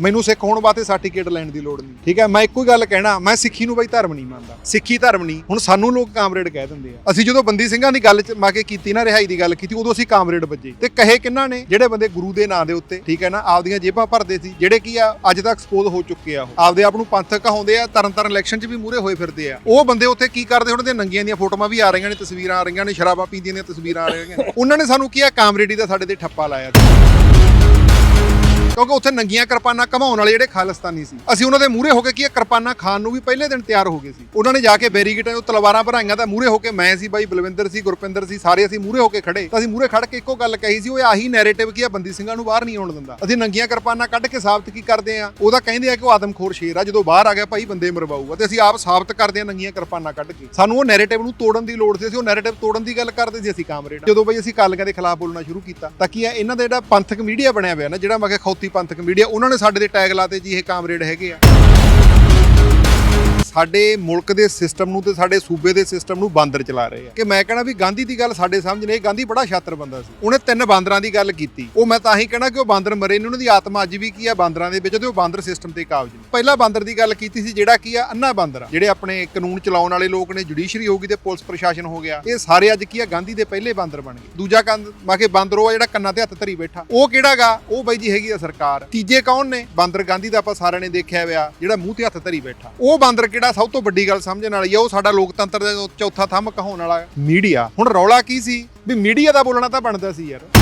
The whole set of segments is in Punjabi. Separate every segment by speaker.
Speaker 1: ਮੈਨੂੰ ਸਿੱਖ ਹੋਣ ਵਾਸਤੇ ਸਰਟੀਫਿਕੇਟ ਲੈਣ ਦੀ ਲੋੜ ਨਹੀਂ। ਠੀਕ ਹੈ? ਮੈਂ ਇੱਕੋ ਹੀ ਗੱਲ ਕਹਿਣਾ, ਮੈਂ ਸਿੱਖੀ ਨੂੰ ਬਈ ਧਰਮ ਨਹੀਂ ਮੰਨਦਾ। ਸਿੱਖੀ ਧਰਮ ਨਹੀਂ, ਹੁਣ ਸਾਨੂੰ ਲੋਕ ਕਾਮਰੇਡ ਕਹਿ ਦਿੰਦੇ ਆ। ਅਸੀਂ ਜਦੋਂ ਬੰਦੀ ਸਿੰਘਾਂ ਦੀ ਗੱਲ ਮਾ ਕੇ ਕੀਤੀ ਨਾ, ਰਿਹਾਈ ਦੀ ਗੱਲ ਕੀਤੀ, ਉਦੋਂ ਅਸੀਂ ਕਾਮਰੇਡ ਵੱਜੇ। ਤੇ ਕਹੇ ਕਿੰਨਾ ਨੇ? ਜਿਹੜੇ ਬੰਦੇ ਗੁਰੂ ਦੇ ਨਾਂ ਦੇ ਉੱਤੇ, ਠੀਕ ਹੈ ਨਾ, ਆਪਦੀਆਂ ਜੇਬਾਂ ਭਰਦੇ ਸੀ, ਜਿਹੜੇ ਕੀ ਆ, ਅੱਜ ਤੱਕ ਸਪੋਜ਼ ਹੋ ਚੁੱਕੇ ਆ ਉਹ। ਆਪਦੇ ਆਪ ਨੂੰ ਪੰਥਕ ਕਹਾਉਂਦੇ ਆ ਤਰਨ ਤਰਨ ਇਲੈਕਸ਼ਨ 'ਚ ਵੀ ਮੂਰੇ ਹੋਏ ਫਿਰਦੇ ਆ। ਉਹ ਬੰਦੇ ਉੱਥੇ ਕੀ ਕਰਦੇ ਉਹਨਾਂ ਦੇ ਨੰਗੀਆਂ ਦੀਆਂ ਫੋਟੋਆਂ ਵੀ ਆ ਰਹੀਆਂ ਨੇ, ਤਸਵੀਰਾਂ ਆ ਰਹੀਆਂ ਨੇ, ਸ਼ਰਾਬਾਂ ਪੀਂਦੀਆਂ ਦੀਆਂ ਤਸਵੀਰਾਂ ਆ ਰਹੀਆਂ ਨੇ। ਉਹਨਾਂ ਨੇ ਸਾਨੂੰ ਕੀ ਆ, ਕਾਮਰੇਡੀ ਦਾ ਸਾਡੇ ਤੇ ਠੱਪਾ ਲਾਇਆ ਕਿਉਂਕਿ ਉੱਥੇ ਨੰਗੀਆਂ ਕਿਰਪਾਨਾਂ ਘਮਾਉਣ ਵਾਲੇ ਜਿਹੜੇ ਖਾਲਿਸਤਾਨੀ ਸੀ। ਅਸੀਂ ਉਹਨਾਂ ਦੇ ਮੂਹਰੇ ਹੋ ਕੇ ਕੀ ਇਹ ਕਿਰਪਾਨਾਂ ਖਾਣ ਨੂੰ ਵੀ ਪਹਿਲੇ ਦਿਨ ਤਿਆਰ ਹੋ ਗਏ ਸੀ। ਉਹਨਾਂ ਨੇ ਜਾ ਕੇ ਬੈਰੀਗੇਟਾਂ ਨੂੰ ਤਲਵਾਰਾਂ ਭਰਾਈਆਂ ਤਾਂ ਮੂਹਰੇ ਹੋ ਕੇ ਮੈਂ ਸੀ ਬਾਈ, ਬਲਵਿੰਦਰ ਸੀ, ਗੁਰਪਿੰਦਰ ਸੀ, ਸਾਰੇ ਅਸੀਂ ਮੂਹਰੇ ਹੋ ਕੇ ਖੜੇ। ਤਾਂ ਅਸੀਂ ਮੂਹਰੇ ਖੜ ਕੇ ਇੱਕੋ ਗੱਲ ਕਹੀ ਸੀ, ਉਹ ਆਹੀ ਨੈਰੇਟਿਵ ਕੀ ਆ, ਬੰਦੀ ਸਿੰਘਾਂ ਨੂੰ ਬਾਹਰ ਨਹੀਂ ਆਉਣ ਦਿੰਦਾ। ਅਸੀਂ ਨੰਗੀਆਂ ਕਿਰਪਾਨਾਂ ਕੱਢ ਕੇ ਸਾਬਤ ਕੀ ਕਰਦੇ ਆ? ਉਹਦਾ ਕਹਿੰਦੇ ਆ ਕਿ ਉਹ ਆਦਮਖੋਰ ਸ਼ੇਰ ਆ, ਜਦੋਂ ਬਾਹਰ ਆ ਗਿਆ ਭਾਈ ਬੰਦੇ ਮਰਵਾਊਗਾ। ਤੇ ਅਸੀਂ ਆਪ ਸਾਬਤ ਕਰਦੇ ਆ ਨੰਗੀਆਂ ਕਿਰਪਾਨਾਂ ਕੱਢ ਕੇ। ਸਾਨੂੰ ਉਹ ਨੈਰੇਟਿਵ ਨੂੰ ਤੋੜਨ ਦੀ ਲੋੜ ਸੀ, ਅਸੀਂ ਉਹ ਨੈਰੇਟਿਵ ਤੋੜਨ ਦੀ ਗੱਲ ਕਰਦੇ ਸੀ ਅਸੀਂ ਕਾਮਰੇਡ। ਜਦੋਂ ਬਈ ਅਸੀਂ ਕਾਲੀਆਂ ਦੇ ਖਿਲਾਫ ਬੋਲਣਾ ਸ਼ੁਰੂ ਕੀਤਾ, ਤਾਂ ਕੀ ਆ, ਇਹਨਾਂ ਦਾ ਜਿਹੜਾ ਪੰਥਕ ਮੀਡੀਆ ਬਣਿਆ ਹੋਇਆ ਨਾ, ਜਿਹੜਾ ਮੈਂ ਕਿਹਾ ਖੌਤੀ ਪੰਥਕ ਮੀਡੀਆ ਉਹਨਾਂ ਨੇ ਸਾਡੇ ਦੇ ਟੈਗ ਲਾਤੇ ਜੀ ਇਹ ਕਾਮਰੇਡ ਹੈਗੇ ਆ। ਸਾਡੇ ਮੁਲਕ ਦੇ ਸਿਸਟਮ ਨੂੰ ਤੇ ਸਾਡੇ ਸੂਬੇ ਦੇ ਸਿਸਟਮ ਨੂੰ ਬਾਂਦਰ ਚਲਾ ਰਹੇ ਆ। ਕਿ ਮੈਂ ਕਹਿਣਾ ਵੀ ਗਾਂਧੀ ਦੀ ਗੱਲ ਸਾਡੇ ਸਮਝ ਨਹੀਂ, ਗਾਂਧੀ ਬੜਾ ਛਾਤਰ ਬੰਦਾ ਸੀ। ਉਹਨੇ ਤਿੰਨ ਬਾਂਦਰਾਂ ਦੀ ਗੱਲ ਕੀਤੀ। ਉਹ ਮੈਂ ਤਾਂ ਹੀ ਕਹਿਣਾ ਕਿ ਉਹ ਬਾਂਦਰ ਮਰੇ ਨੇ, ਉਹਨਾਂ ਦੀ ਆਤਮਾ ਅੱਜ ਵੀ ਕੀ ਆ ਬਾਂਦਰਾਂ ਦੇ ਵਿੱਚ ਤੇ ਉਹ ਬਾਂਦਰ ਸਿਸਟਮ ਤੇ ਕਾਬਜ ਨੇ। ਪਹਿਲਾ ਬਾਂਦਰ ਦੀ ਗੱਲ ਕੀਤੀ ਸੀ, ਜਿਹੜਾ ਕੀ ਆ, ਅੰਨਾ ਬਾਂਦਰ ਜਿਹੜੇ ਆਪਣੇ ਕਾਨੂੰਨ ਚਲਾਉਣ ਵਾਲੇ ਲੋਕ ਨੇ, ਜੁਡੀਸ਼ਰੀ ਹੋ ਗਈ ਤੇ ਪੁਲਿਸ ਪ੍ਰਸ਼ਾਸਨ ਹੋ ਗਿਆ। ਇਹ ਸਾਰੇ ਅੱਜ ਕੀ ਆ, ਗਾਂਧੀ ਦੇ ਪਹਿਲੇ ਬਾਂਦਰ ਬਣ ਗਏ। ਦੂਜਾ ਕੰਦ ਮਾਕੇ ਬਾਂਦਰ ਉਹ ਜਿਹੜਾ ਕੰਨਾਂ ਤੇ ਹੱਥ ਧਰੀ ਬੈਠਾ। ਉਹ ਕਿਹੜਾਗਾ ਉਹ ਬਾਈ ਜੀ ਹੈਗੀ ਆ ਸਰਕਾਰ। ਤੀਜੇ ਕੌਣ ਨੇ? ਬਾਂਦਰ ਗਾਂਧੀ ਦਾ ਆਪਾਂ ਸਾਰਿਆਂ ਨੇ ਦੇਖਿਆ ਹੋਇਆ, ਜਿਹੜਾ ਮੂੰਹ ਤੇ ਹੱਥ ਧਰੀ ਬੈਠਾ। ਉਹ ਬਾਂਦਰ ਕਿਹੜਾ ਸਭ ਤੋਂ ਵੱਡੀ ਗੱਲ ਸਮਝਣ ਵਾਲੀ ਆ, ਉਹ ਸਾਡਾ ਲੋਕਤੰਤਰ ਦਾ ਚੌਥਾ ਥੰਮ ਕਹਾਉਣ ਵਾਲਾ ਮੀਡੀਆ। ਹੁਣ ਰੌਲਾ ਕੀ ਸੀ? ਵੀ ਮੀਡੀਆ ਦਾ ਬੋਲਣਾ ਤਾਂ ਬਣਦਾ ਸੀ ਯਾਰ।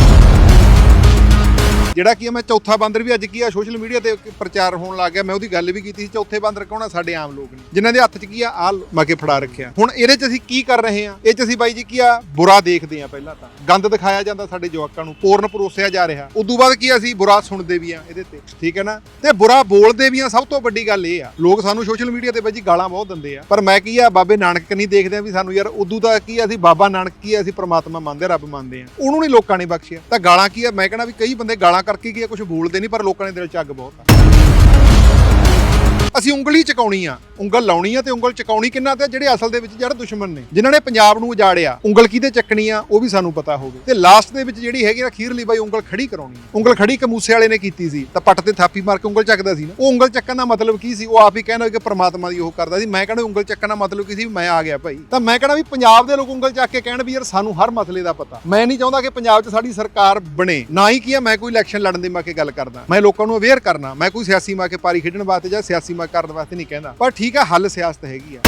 Speaker 1: ਜਿਹੜਾ ਕੀ ਆ ਮੈਂ ਚੌਥਾ ਬਾਂਦਰ ਵੀ ਅੱਜ ਕੀ ਆ ਸੋਸ਼ਲ ਮੀਡੀਆ ਤੇ ਪ੍ਰਚਾਰ ਹੋਣ ਲੱਗ ਗਿਆ। ਮੈਂ ਉਹਦੀ ਗੱਲ ਵੀ ਕੀਤੀ ਸੀ ਚੌਥੇ ਬਾਂਦਰ ਕੌਣ ਸਾਡੇ ਆਮ ਲੋਕ ਨੇ। ਜਿਨ੍ਹਾਂ ਦੇ ਹੱਥ 'ਚ ਕੀ ਆ ਆ ਮਾਕੇ ਫੜਾ ਰੱਖਿਆ। ਹੁਣ ਇਹਦੇ 'ਚ ਅਸੀਂ ਕੀ ਕਰ ਰਹੇ ਆ ਇਹ 'ਚ ਅਸੀਂ ਬਾਈ ਜੀ ਕੀ ਆ ਬੁਰਾ ਦੇਖਦੇ ਆ ਪਹਿਲਾਂ ਤਾਂ। ਗੰਦ ਦਿਖਾਇਆ ਜਾਂਦਾ ਸਾਡੇ ਜਵਾਕਾਂ ਨੂੰ ਪੂਰਨ ਪਰੋਸਿਆ ਜਾ ਰਿਹਾ। ਉਦੋਂ ਬਾਅਦ ਕੀ ਅਸੀਂ ਬੁਰਾ ਸੁਣਦੇ ਵੀ ਆ ਇਹਦੇ ਤੇ ਠੀਕ ਹੈ ਨਾ? ਤੇ ਬੁਰਾ ਬੋਲਦੇ ਵੀ ਆ ਸਭ ਤੋਂ ਵੱਡੀ ਗੱਲ ਇਹ ਆ। ਲੋਕ ਸਾਨੂੰ ਸੋਸ਼ਲ ਮੀਡੀਆ ਤੇ ਬਾਈ ਜੀ ਗਾਲਾਂ ਬਹੁਤ ਦਿੰਦੇ ਆ। ਪਰ ਮੈਂ ਕੀ ਆ ਬਾਬੇ ਨਾਨਕ ਨਹੀਂ ਦੇਖਦੇ ਆ ਵੀ ਸਾਨੂੰ ਯਾਰ ਉਦੋਂ ਦਾ ਕੀ ਆ, ਅਸੀਂ ਬਾਬਾ ਨਾਨਕ ਕੀ ਆ, ਅਸੀਂ ਪ੍ਰਮਾਤਮਾ ਮੰਨਦੇ ਆ, ਰੱਬ ਮੰਨਦੇ ਆ। ਉਹਨੂੰ ਨਹੀਂ ਲੋਕਾਂ ਨੇ ਬਖਸ਼ਿਆ। ਤਾਂ ਗਾਲਾਂ ਕੀ ਆ ਮੈਂ ਕਹਿੰਦਾ ਵੀ ਕਈ ਬੰਦੇ ਗਾਲਾਂ ਕਰਕੇ ਕੀ ਹੈ ਕੁਝ ਬੋਲਦੇ ਨਹੀਂ ਪਰ ਲੋਕਾਂ ਦੇ ਦਿਲ 'ਚ ਅੱਗ ਬਹੁਤ ਆ। ਅਸੀਂ ਉਂਗਲੀ ਚਕਾਉਣੀ ਆ। ਉਂਗਲ ਲਾਉਣੀ ਆ ਤੇ ਉਂਗਲ ਚਕਾਉਣੀ ਕਿੰਨਾ ਤੇ ਜਿਹੜੇ ਅਸਲ ਦੇ ਵਿੱਚ ਜਿਹੜੇ ਦੁਸ਼ਮਣ ਨੇ। ਜਿਨ੍ਹਾਂ ਨੇ ਪੰਜਾਬ ਨੂੰ ਉਜਾੜਿਆ। ਉਂਗਲ ਕਿਹਦੇ ਚੱਕਣੀ ਆ? ਉਹ ਵੀ ਸਾਨੂੰ ਪਤਾ ਹੋਵੇ। ਤੇ ਲਾਸਟ ਦੇ ਵਿੱਚ ਜਿਹੜੀ ਹੈਗੀ ਆ ਖੀਰਲੀ ਬਾਈ ਉਂਗਲ ਖੜੀ ਕਰਾਉਣੀ ਉਂਗਲ ਖੜੀ ਕਮੂਸੇ ਵਾਲੇ ਨੇ ਕੀਤੀ ਸੀ। ਤਾਂ ਪੱਟ ਤੇ ਥਾਪੀ ਮਾਰ ਕੇ ਉਂਗਲ ਚੱਕਦਾ ਸੀ ਨਾ। ਉਹ ਉਂਗਲ ਚੱਕਣ ਦਾ ਮਤਲਬ ਕੀ ਸੀ? ਉਹ ਆਪ ਹੀ ਕਹਿੰਦਾ ਕਿ ਪ੍ਰਮਾਤਮਾ ਦੀ ਉਹ ਕਰਦਾ ਸੀ। ਮੈਂ ਕਹਿੰਦਾ ਉਂਗਲ ਚੱਕਣ ਦਾ ਮਤਲਬ ਕੀ ਸੀ? ਵੀ ਮੈਂ ਆ ਗਿਆ ਭਾਈ। ਤਾਂ ਮੈਂ ਕਹਿੰਦਾ ਵੀ ਪੰਜਾਬ ਦੇ ਲੋਕ ਉਂਗਲ ਚੱਕ ਕੇ ਕਹਿਣ ਵੀ ਯਾਰ ਸਾਨੂੰ ਹਰ ਮਸਲੇ ਦਾ ਪਤਾ। ਮੈਂ ਨਹੀਂ ਚਾਹੁੰਦਾ ਕਿ ਪੰਜਾਬ 'ਚ ਸਾਡੀ ਸਰਕਾਰ ਬਣੇ। ਨਾ ਹੀ ਕੀ ਆ, ਮੈਂ ਕੋਈ ਇਲੈਕਸ਼ਨ ਲੜਨ ਦੇ ਮੈਂ ਕੇ ਗੱਲ ਕਰਦਾ। ਮੈਂ ਲੋਕਾਂ ਨੂੰ ਅਵੇਅਰ ਕਰਨਾ। ਮੈਂ ਕੋਈ ਸਿਆਸੀ ਮਾ ਕੇ ਪਾਰੀ ਖੇਡਣ ਵਾਸਤੇ ਜਾਂ ਸਿਆਸੀ ਕਰਨ ਵਾਸਤੇ ਨਹੀਂ ਕਹਿੰਦਾ। ਪਰ ਠੀਕ ਆ ਹੱਲ ਸਿਆਸਤ ਹੈਗੀ ਆ।